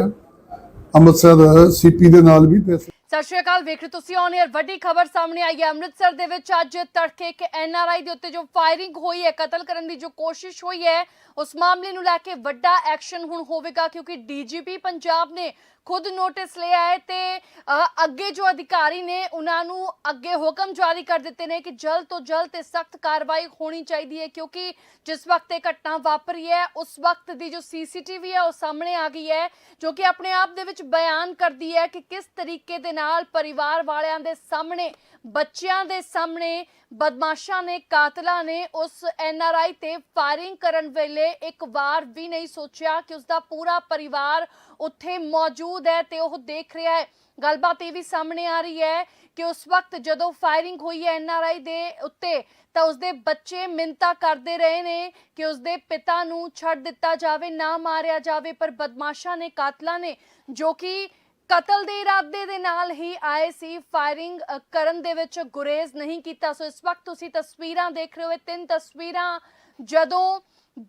ਅੰਮ੍ਰਿਤਸਰ ਸੀਪੀ ਦੇ ਨਾਲ ਵੀ ਤੇ
ਸਤਿ ਸ਼੍ਰੀ ਅਕਾਲ, ਵੇਖ ਰਹੇ ਤੁਸੀਂ ਔਨ 에ਅਰ ਵੱਡੀ ਖਬਰ ਸਾਹਮਣੇ ਆਈ ਹੈ। ਅੰਮ੍ਰਿਤਸਰ ਦੇ ਵਿੱਚ ਅੱਜ ਤੜਕੇ ਇੱਕ ਐਨਆਰਆਈ ਦੇ ਉੱਤੇ ਜੋ ਫਾਇਰਿੰਗ ਹੋਈ ਹੈ, ਕਤਲ ਕਰਨ ਦੀ ਜੋ ਕੋਸ਼ਿਸ਼ ਹੋਈ ਹੈ, ਉਸ ਮਾਮਲੇ ਨੂੰ ਲੈ ਕੇ ਵੱਡਾ ਐਕਸ਼ਨ ਹੁਣ ਹੋਵੇਗਾ, ਕਿਉਂਕਿ ਡੀਜੀਪੀ ਪੰਜਾਬ ਨੇ ਖੁਦ ਨੋਟਿਸ ਲਿਆ ਹੈ ਤੇ ਅ, ਅੱਗੇ ਜੋ ਅਧਿਕਾਰੀ ਨੇ ਉਹਨਾਂ ਨੂੰ ਅੱਗੇ ਹੁਕਮ ਜਾਰੀ ਕਰ ਦਿੱਤੇ ਨੇ ਕਿ ਜਲਦ ਤੋਂ ਜਲਦ ਤੇ ਸਖਤ ਕਾਰਵਾਈ ਹੋਣੀ ਚਾਹੀਦੀ ਹੈ ਕਿਉਂਕਿ ਜਿਸ ਵਕਤ ਇਹ ਘਟਨਾ ਵਾਪਰੀ ਹੈ ਉਸ ਵਕਤ ਦੀ ਜੋ ਸੀਸੀਟੀਵੀ ਹੈ ਉਹ ਸਾਹਮਣੇ ਆ ਗਈ ਹੈ ਜੋ ਕਿ ਆਪਣੇ ਆਪ ਦੇ ਵਿੱਚ ਬਿਆਨ ਕਰਦੀ ਹੈ ਕਿ ਕਿਸ ਤਰੀਕੇ ਦੇ ਨਾਲ ਪਰਿਵਾਰ ਵਾਲਿਆਂ ਦੇ ਸਾਹਮਣੇ ਬੱਚਿਆਂ ਦੇ ਸਾਹਮਣੇ ਬਦਮਾਸ਼ਾਂ ਨੇ, ਕਾਤਲਾਂ ਨੇ ਉਸ ਐਨਆਰਆਈ ਤੇ ਫਾਇਰਿੰਗ ਕਰਨ ਵੇਲੇ ਇੱਕ ਵਾਰ ਵੀ ਨਹੀਂ ਸੋਚਿਆ ਕਿ ਉਸ ਦਾ ਪੂਰਾ ਪਰਿਵਾਰ ਉੱਥੇ ਮੌਜੂਦ ਹੈ ਤੇ ਉਹ ਦੇਖ ਰਿਹਾ ਹੈ। ਗੱਲਬਾਤ ਇਹ ਵੀ ਸਾਹਮਣੇ ਆ ਰਹੀ ਹੈ ਕਿ ਉਸ ਵਕਤ ਜਦੋਂ ਫਾਇਰਿੰਗ ਹੋਈ ਹੈ ਐਨਆਰਆਈ ਦੇ ਉੱਤੇ, ਤਾਂ ਉਸਦੇ ਬੱਚੇ ਮਿੰਤਾ ਕਰਦੇ ਰਹੇ ਨੇ ਕਿ ਉਸਦੇ ਪਿਤਾ ਨੂੰ ਛੱਡ ਦਿੱਤਾ ਜਾਵੇ, ਨਾ ਮਾਰਿਆ ਜਾਵੇ, ਪਰ ਬਦਮਾਸ਼ਾਂ ਨੇ, ਕਾਤਲਾਂ ਨੇ, ਜੋ ਕਿ ਕਤਲ ਦੇ ਇਰਾਦੇ ਦੇ ਨਾਲ ਹੀ ਆਏ ਸੀ। ਫਾਇਰਿੰਗ ਕਰਨ ਦੇ ਵਿੱਚ ਗੁਰੇਜ਼ ਨਹੀਂ ਕੀਤਾ। ਸੋ ਇਸ ਵਕਤ ਤੁਸੀਂ ਤਸਵੀਰਾਂ ਦੇਖ ਰਹੇ ਹੋ। ਇਹ ਤਿੰਨ ਤਸਵੀਰਾਂ ਜਦੋਂ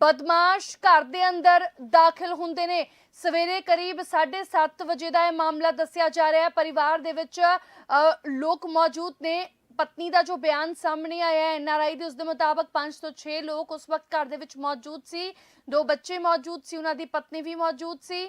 ਬਦਮਾਸ਼ ਘਰ ਦੇ ਅੰਦਰ ਦਾਖਲ ਹੁੰਦੇ ਨੇ। ਸਵੇਰੇ ਕਰੀਬ 7:30 ਵਜੇ ਦਾ ਇਹ ਮਾਮਲਾ ਦੱਸਿਆ ਜਾ ਰਿਹਾ ਹੈ। ਪਰਿਵਾਰ ਦੇ ਵਿੱਚ ਅ, ਲੋਕ ਮੌਜੂਦ ਨੇ। ਪਤਨੀ ਦਾ ਜੋ ਬਿਆਨ ਸਾਹਮਣੇ ਆਇਆ ਹੈ ਐਨਆਰਆਈ ਦੇ ਉਸ ਦੇ ਮੁਤਾਬਕ 5 ਤੋਂ 6 ਲੋਕ ਉਸ ਵਕਤ ਘਰ ਦੇ ਵਿੱਚ ਮੌਜੂਦ ਸੀ। ਦੋ ਬੱਚੇ ਮੌਜੂਦ ਸੀ ਉਹਨਾਂ ਦੀ ਪਤਨੀ ਵੀ ਮੌਜੂਦ ਸੀ।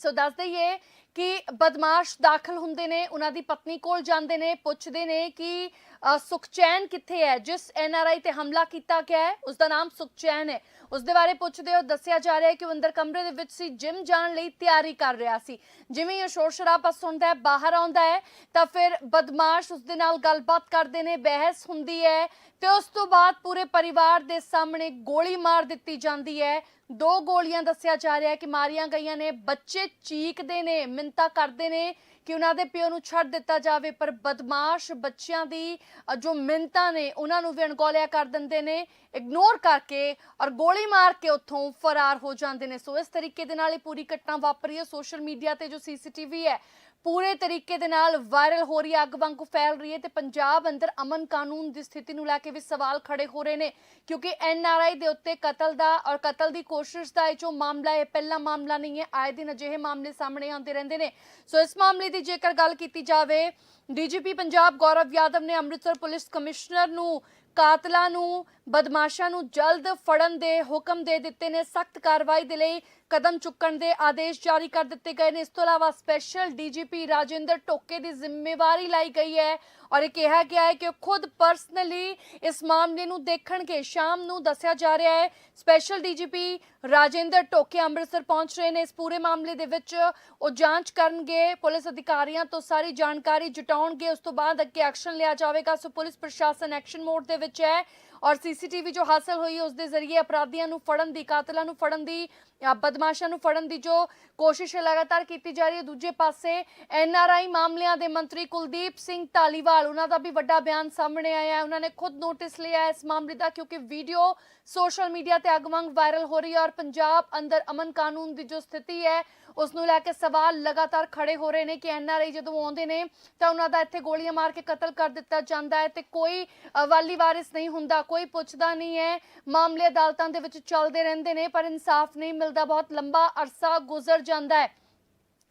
ਸੋ ਦੱਸ ਦਈਏ ਕਿ ਬਦਮਾਸ਼ ਦਾਖਲ ਹੁੰਦੇ ਨੇ, ਉਹਨਾਂ ਦੀ ਪਤਨੀ ਕੋਲ ਜਾਂਦੇ ਨੇ, ਪੁੱਛਦੇ ਨੇ ਕਿ ਸੁਖਚੈਨ ਕਿੱਥੇ ਹੈ? ਜਿਸ ਐੱਨ ਆਰ ਆਈ ਤੇ ਹਮਲਾ ਕੀਤਾ ਗਿਆ ਹੈ ਉਸ ਦਾ ਨਾਮ ਸੁਖਚੈਨ ਹੈ। ਉਸ ਦੇ ਬਾਰੇ ਪੁੱਛਦੇ ਹੋ ਦੱਸਿਆ ਜਾ ਰਿਹਾ ਹੈ ਕਿ ਉਹ ਅੰਦਰ ਕਮਰੇ ਦੇ ਵਿੱਚ ਸੀ, ਜਿਮ ਜਾਣ ਲਈ ਤਿਆਰੀ ਕਰ ਰਿਹਾ ਸੀ। ਜਿਵੇਂ ਹੀ ਉਹ ਸ਼ੋਰ ਸ਼ਰਾਬਾ ਸੁਣਦਾ ਹੈ, ਬਾਹਰ ਆਉਂਦਾ ਹੈ, ਤਾਂ ਫਿਰ ਬਦਮਾਸ਼ ਉਸ ਦੇ ਨਾਲ ਗੱਲਬਾਤ ਕਰਦੇ ਨੇ, ਬਹਿਸ ਹੁੰਦੀ ਹੈ ਤੇ ਉਸ ਤੋਂ ਬਾਅਦ ਪੂਰੇ ਪਰਿਵਾਰ ਦੇ ਸਾਹਮਣੇ ਗੋਲੀ ਮਾਰ ਦਿੱਤੀ ਜਾਂਦੀ ਹੈ। ਦੋ ਗੋਲੀਆਂ ਦੱਸਿਆ ਜਾ ਰਿਹਾ ਹੈ ਕਿ ਮਾਰੀਆਂ ਗਈਆਂ ਨੇ, ਬੱਚੇ ਚੀਕਦੇ ਨੇ ਮਿੰਤਾ ਕਰਦੇ ਨੇ ਕਿ ਉਹਨਾਂ ਦੇ ਪਿਓ ਨੂੰ ਛੱਡ ਦਿੱਤਾ ਜਾਵੇ, ਪਰ ਬਦਮਾਸ਼ ਬੱਚਿਆਂ ਦੀ ਜੋ ਮਿੰਤਾ ਨੇ, ਉਹਨਾਂ ਨੂੰ ਵੀ ਅਣਗੌਲਿਆ ਕਰ ਦਿੰਦੇ ਨੇ, ਇਗਨੋਰ ਕਰਕੇ ਔਰ ਗੋਲੀ ਮਾਰ ਕੇ ਉੱਥੋਂ ਫਰਾਰ ਹੋ ਜਾਂਦੇ ਨੇ। ਸੋ ਇਸ ਤਰੀਕੇ ਦੇ ਨਾਲ ਇਹ ਪੂਰੀ ਘਟਨਾ ਵਾਪਰੀ ਹੈ। ਸੋਸ਼ਲ ਮੀਡੀਆ ਤੇ ਜੋ ਸੀਸੀਟੀਵੀ ਹੈ ਪੂਰੇ ਤਰੀਕੇ ਦੇ ਨਾਲ ਵਾਇਰਲ ਹੋ ਰਹੀ ਹੈ, ਅੱਗ ਵਾਂਗੂ ਫੈਲ ਰਹੀ ਹੈ ਤੇ ਪੰਜਾਬ ਅੰਦਰ ਅਮਨ ਕਾਨੂੰਨ ਦੀ ਸਥਿਤੀ ਨੂੰ ਲੈ ਕੇ ਵੀ ਸਵਾਲ ਖੜੇ ਹੋ ਰਹੇ ਨੇ, ਕਿਉਂਕਿ ਐਨਆਰਆਈ ਦੇ ਉੱਤੇ ਕਤਲ ਦਾ ਔਰ ਕਤਲ ਦੀ ਕੋਸ਼ਿਸ਼ ਦਾ ਇਹ ਜੋ ਮਾਮਲਾ ਹੈ ਪਹਿਲਾ ਮਾਮਲਾ ਨਹੀਂ ਹੈ, ਆਏ ਦਿਨ ਅਜਿਹੇ ਮਾਮਲੇ ਸਾਹਮਣੇ ਆਉਂਦੇ ਰਹਿੰਦੇ ਨੇ। ਸੋ ਇਸ ਮਾਮਲੇ ਦੀ ਜੇਕਰ ਗੱਲ ਕੀਤੀ ਜਾਵੇ, ਡੀਜੀਪੀ ਪੰਜਾਬ ਗੌਰਵ ਯਾਦਵ ਨੇ ਅੰਮ੍ਰਿਤਸਰ ਪੁਲਿਸ ਕਮਿਸ਼ਨਰ ਨੂੰ, ਕਾਤਲਾਂ ਨੂੰ ਬਦਮਾਸ਼ਾਂ ਨੂੰ ਜਲਦ ਫੜਨ ਦੇ ਹੁਕਮ ਦੇ ਦਿੱਤੇ ਨੇ। ਸਖਤ ਕਾਰਵਾਈ ਦੇ ਲਈ ਕਦਮ ਚੁੱਕਣ ਦੇ ਆਦੇਸ਼ ਜਾਰੀ ਕਰ ਦਿੱਤੇ ਗਏ ਨੇ। ਇਸ ਤੋਂ ਇਲਾਵਾ ਸਪੈਸ਼ਲ ਡੀਜੀਪੀ ਰਾਜਿੰਦਰ ਟੋਕੇ ਦੀ ਜ਼ਿੰਮੇਵਾਰੀ ਲਈ ਗਈ ਹੈ ਔਰ ਇਹ ਕਿਹਾ ਗਿਆ ਹੈ ਕਿ ਉਹ ਖੁਦ ਪਰਸਨਲੀ ਇਸ ਮਾਮਲੇ ਨੂੰ ਦੇਖਣਗੇ। ਸ਼ਾਮ ਨੂੰ ਦੱਸਿਆ ਜਾ ਰਿਹਾ ਹੈ, ਸਪੈਸ਼ਲ ਡੀਜੀਪੀ ਰਾਜਿੰਦਰ ਟੋਕੇ ਅੰਮ੍ਰਿਤਸਰ ਪਹੁੰਚ ਰਹੇ ਨੇ। ਇਸ ਪੂਰੇ ਮਾਮਲੇ ਦੇ ਵਿੱਚ ਉਹ ਜਾਂਚ ਕਰਨਗੇ, ਪੁਲਿਸ ਅਧਿਕਾਰੀਆਂ ਤੋਂ ਸਾਰੀ ਜਾਣਕਾਰੀ ਜੁਟਾਉਣਗੇ, ਉਸ ਤੋਂ ਬਾਅਦ ਅੱਗੇ ਐਕਸ਼ਨ ਲਿਆ ਜਾਵੇਗਾ। ਸੋ ਪੁਲਿਸ ਪ੍ਰਸ਼ਾਸਨ ਐਕਸ਼ਨ ਮੋਡ ਦੇ ਵਿੱਚ ਹੈ। ਔਰ ਸੀਸੀਟੀਵੀ ਜੋ ਹਾਸਲ ਹੋਈ, ਉਸ ਦੇ ਜ਼ਰੀਏ ਅਪਰਾਧੀਆਂ ਨੂੰ ਫੜਨ ਦੀ, ਕਾਤਲਾਂ ਨੂੰ ਫੜਨ ਦੀ ਜਾਂ ਬਦਮਾਸ਼ਾਂ ਨੂੰ ਫੜਨ ਦੀ ਜੋ ਕੋਸ਼ਿਸ਼ ਹੈ, ਲਗਾਤਾਰ ਕੀਤੀ ਜਾ ਰਹੀ ਹੈ। ਦੂਜੇ ਪਾਸੇ ਐੱਨ ਆਰ ਆਈ ਮਾਮਲਿਆਂ ਦੇ ਮੰਤਰੀ ਕੁਲਦੀਪ ਸਿੰਘ ਢਾਲੀਵਾਲ ਉਹਨਾਂ ਦਾ ਵੀ ਵੱਡਾ ਬਿਆਨ ਸਾਹਮਣੇ ਆਇਆ ਹੈ। ਉਹਨਾਂ ਨੇ ਖੁਦ ਨੋਟਿਸ ਲਿਆ ਇਸ ਮਾਮਲੇ ਦਾ, ਕਿਉਂਕਿ ਵੀਡੀਓ ਸੋਸ਼ਲ ਮੀਡੀਆ ਤੇ ਅਗਵੰਗ ਵਾਇਰਲ ਹੋ ਰਹੀ ਹੈ ਔਰ ਪੰਜਾਬ ਅੰਦਰ ਅਮਨ ਕਾਨੂੰਨ ਦੀ ਜੋ ਸਥਿਤੀ ਹੈ, ਉਸ ਨੂੰ ਲੈ ਕੇ ਸਵਾਲ ਲਗਾਤਾਰ ਖੜੇ ਹੋ ਰਹੇ ਨੇ ਕਿ ਐੱਨ ਆਰ ਆਈ ਜਦੋਂ ਆਉਂਦੇ ਨੇ, ਤਾਂ ਉਹਨਾਂ ਦਾ ਇੱਥੇ ਗੋਲੀਆਂ ਮਾਰ ਕੇ ਕਤਲ ਕਰ ਦਿੱਤਾ ਜਾਂਦਾ ਹੈ ਤੇ ਕੋਈ ਵਾਲੀ ਵਾਰਿਸ ਨਹੀਂ ਹੁੰਦਾ, ਕੋਈ ਪੁੱਛਦਾ ਨਹੀਂ ਹੈ। ਮਾਮਲੇ ਅਦਾਲਤਾਂ ਦੇ ਵਿੱਚ ਚੱਲਦੇ ਰਹਿੰਦੇ ਨੇ, ਪਰ ਇਨਸਾਫ ਨਹੀਂ ਮਿਲ ਦਾ ਬਹੁਤ ਲੰਬਾ ਅਰਸਾ ਗੁਜ਼ਰ ਜਾਂਦਾ ਹੈ।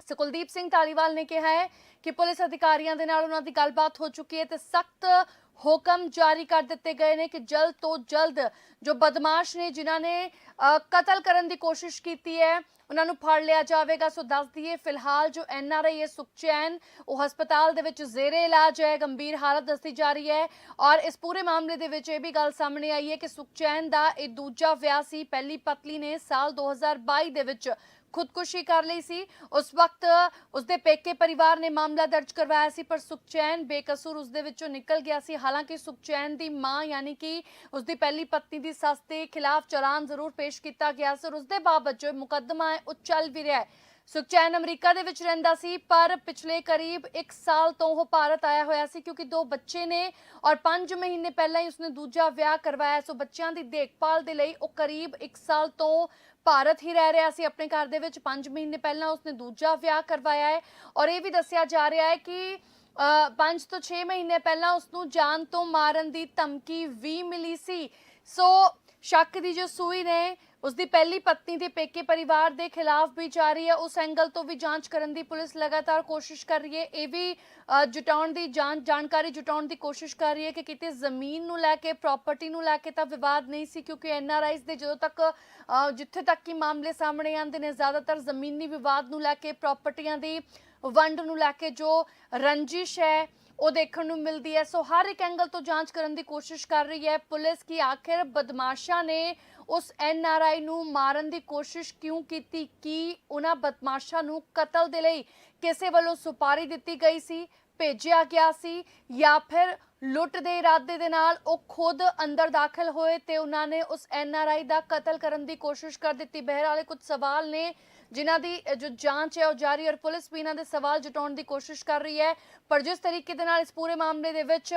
ਸੋ ਕੁਲਦੀਪ ਸਿੰਘ ਧਾਲੀਵਾਲ ਨੇ ਕਿਹਾ ਹੈ ਕਿ ਪੁਲਿਸ ਅਧਿਕਾਰੀਆਂ ਦੇ ਨਾਲ ਉਹਨਾਂ ਦੀ ਗੱਲਬਾਤ ਹੋ ਚੁੱਕੀ ਹੈ ਤੇ ਸਖਤ ਹੁਕਮ ਜਾਰੀ ਕਰ ਦਿੱਤੇ ਗਏ ਨੇ ਕਿ ਜਲਦ ਤੋਂ ਜਲਦ ਜੋ ਬਦਮਾਸ਼ ਨੇ, ਜਿਨ੍ਹਾਂ ਨੇ ਕਤਲ ਕਰਨ ਦੀ ਕੋਸ਼ਿਸ਼ ਕੀਤੀ ਹੈ, ਉਹਨਾਂ ਨੂੰ ਫੜ ਲਿਆ ਜਾਵੇਗਾ। ਸੋ ਦੱਸ ਦਈਏ, ਫਿਲਹਾਲ ਜੋ ਐੱਨ ਆਰ ਆਈ ਹੈ, ਸੁਖਚੈਨ, ਉਹ ਹਸਪਤਾਲ ਦੇ ਵਿੱਚ ਜ਼ੇਰੇ ਇਲਾਜ ਹੈ, ਗੰਭੀਰ ਹਾਲਤ ਦੱਸੀ ਜਾ ਰਹੀ ਹੈ ਔਰ ਇਸ ਪੂਰੇ ਮਾਮਲੇ ਦੇ ਵਿੱਚ ਇਹ ਵੀ ਗੱਲ ਸਾਹਮਣੇ ਆਈ ਹੈ ਕਿ ਸੁਖਚੈਨ ਦਾ ਇਹ ਦੂਜਾ ਵਿਆਹ ਸੀ। ਪਹਿਲੀ ਪਤਲੀ ਨੇ ਸਾਲ 2022 ਦੇ ਵਿੱਚ ਖੁਦਕੁਸ਼ੀ ਕਰ ਲਈ ਸੀ। ਉਸ ਵਕਤ ਉਸਦੇ ਪੇਕੇ ਪਰਿਵਾਰ ਨੇ ਮਾਮਲਾ ਦਰਜ ਕਰਵਾਇਆ ਸੀ, ਪਰ ਸੁਖਚੈਨ ਬੇਕਸੂਰ ਉਸਦੇ ਵਿੱਚੋਂ ਨਿਕਲ ਗਿਆ ਸੀ। ਹਾਲਾਂਕਿ ਸੁਖਚੈਨ ਦੀ ਮਾਂ ਯਾਨੀ ਕਿ ਉਸਦੀ ਪਹਿਲੀ ਪਤਨੀ ਦੀ ਸੱਸ ਦੇ ਖਿਲਾਫ ਚਲਾਨ ਜ਼ਰੂਰ ਪੇਸ਼ ਕੀਤਾ ਗਿਆ ਸੀ ਔਰ ਉਸਦੇ ਬਾਬਤ ਜੋ ਮੁਕੱਦਮਾ ਹੈ ਉਹ ਚੱਲ ਵੀ ਰਿਹਾ ਹੈ। ਸੁਖਚੈਨ ਅਮਰੀਕਾ ਦੇ ਵਿੱਚ ਰਹਿੰਦਾ ਸੀ, ਪਰ ਪਿਛਲੇ ਕਰੀਬ 1 ਸਾਲ ਤੋਂ ਉਹ ਭਾਰਤ ਆਇਆ ਹੋਇਆ ਸੀ, ਕਿਉਂਕਿ ਦੋ ਬੱਚੇ ਨੇ ਔਰ 5 ਮਹੀਨੇ ਪਹਿਲਾਂ ਹੀ ਉਸਨੇ ਦੂਜਾ ਵਿਆਹ ਕਰਵਾਇਆ। ਸੋ ਬੱਚਿਆਂ ਦੀ ਦੇਖਭਾਲ ਦੇ ਲਈ ਉਹ ਕਰੀਬ 1 ਸਾਲ ਤੋਂ ਭਾਰਤ ਹੀ ਰਹਿ ਰਿਹਾ ਸੀ ਆਪਣੇ ਘਰ ਦੇ ਵਿੱਚ। 5 ਮਹੀਨੇ ਪਹਿਲਾਂ ਉਸਨੇ ਦੂਜਾ ਵਿਆਹ ਕਰਵਾਇਆ ਹੈ ਔਰ ਇਹ ਵੀ ਦੱਸਿਆ ਜਾ ਰਿਹਾ ਹੈ ਕਿ 5 ਤੋਂ 6 ਮਹੀਨੇ ਪਹਿਲਾਂ ਉਸ ਨੂੰ ਜਾਨ ਤੋਂ ਮਾਰਨ ਦੀ ਧਮਕੀ ਵੀ ਮਿਲੀ ਸੀ। ਸੋ ਸ਼ੱਕ ਦੀ ਜੋ ਸੂਈ ਨੇ ਉਸ ਦੀ ਪਹਿਲੀ ਪਤਨੀ ਦੇ ਪੇਕੇ ਪਰਿਵਾਰ ਦੇ ਖਿਲਾਫ ਵੀ ਜਾਰੀ ਹੈ। ਉਸ ਐਂਗਲ ਤੋਂ ਵੀ ਜਾਂਚ ਕਰਨ ਦੀ ਪੁਲਿਸ ਲਗਾਤਾਰ ਕੋਸ਼ਿਸ਼ ਕਰ ਰਹੀ ਹੈ। ਇਹ ਵੀ ਅ, ਜੁਟਾਉਣ ਦੀ ਜਾਂਚ ਜਾਣਕਾਰੀ ਜੁਟਾਉਣ ਦੀ ਕੋਸ਼ਿਸ਼ ਕਰ ਰਹੀ ਹੈ ਕਿ ਕਿਤੇ ਜ਼ਮੀਨ ਨੂੰ ਲੈ ਕੇ ਪ੍ਰਾਪਰਟੀ ਨੂੰ ਲੈ ਕੇ ਤਾਂ ਵਿਵਾਦ ਨਹੀਂ ਸੀ ਕਿਉਂਕਿ ਐਨਆਰਆਈਜ਼ ਦੇ ਜਦੋਂ ਤੱਕ ਜਿੱਥੇ ਤੱਕ ਕਿ ਮਾਮਲੇ ਸਾਹਮਣੇ ਆਉਂਦੇ ਨੇ ਜ਼ਿਆਦਾਤਰ ਜ਼ਮੀਨੀ ਵਿਵਾਦ ਨੂੰ ਲੈ ਕੇ ਪ੍ਰਾਪਰਟੀਆਂ ਦੀ ਵੰਡ ਨੂੰ ਲੈ ਕੇ ਜੋ ਰੰਜਿਸ਼ ਹੈ ਉਹ ਦੇਖਣ ਨੂੰ ਮਿਲਦੀ ਹੈ। ਸੋ ਹਰ ਇੱਕ ਐਂਗਲ ਤੋਂ ਜਾਂਚ ਕਰਨ ਦੀ ਕੋਸ਼ਿਸ਼ ਕਰ ਰਹੀ ਹੈ। ਪੁਲਿਸ ਕੀ ਆਖਿਰ ਬਦਮਾਸ਼ਾਂ ਨੇ ਉਸ ਐੱਨ ਆਰ ਆਈ ਨੂੰ ਮਾਰਨ ਦੀ ਕੋਸ਼ਿਸ਼ ਕਿਉਂ ਕੀਤੀ? ਕੀ ਉਹਨਾਂ ਬਦਮਾਸ਼ਾਂ ਨੂੰ ਕਤਲ ਦੇ ਲਈ ਕਿਸੇ ਵੱਲੋਂ ਸੁਪਾਰੀ ਦਿੱਤੀ ਗਈ ਸੀ, ਭੇਜਿਆ ਗਿਆ ਸੀ ਜਾਂ ਫਿਰ ਲੁੱਟ ਦੇ ਇਰਾਦੇ ਦੇ ਨਾਲ ਉਹ ਖੁਦ ਅੰਦਰ ਦਾਖਲ ਹੋਏ ਤੇ ਉਹਨਾਂ ਨੇ ਉਸ ਐੱਨ ਆਰ ਆਈ ਦਾ ਕਤਲ ਕਰਨ ਦੀ ਕੋਸ਼ਿਸ਼ ਕਰ ਦਿੱਤੀ? ਬਹਿਰਾਲੇ ਕੁਝ ਸਵਾਲ ਨੇ। ਜਿਨ੍ਹਾਂ ਦੀ ਜੋ ਜਾਂਚ ਹੈ ਉਹ ਜਾਰੀ ਔਰ ਪੁਲਿਸ ਵੀ ਇਹਨਾਂ ਦੇ ਸਵਾਲ ਜਟਾਉਣ ਦੀ ਕੋਸ਼ਿਸ਼ ਕਰ ਰਹੀ ਹੈ। ਪਰ ਜਿਸ ਤਰੀਕੇ ਦੇ ਨਾਲ ਇਸ ਪੂਰੇ ਮਾਮਲੇ ਦੇ ਵਿੱਚ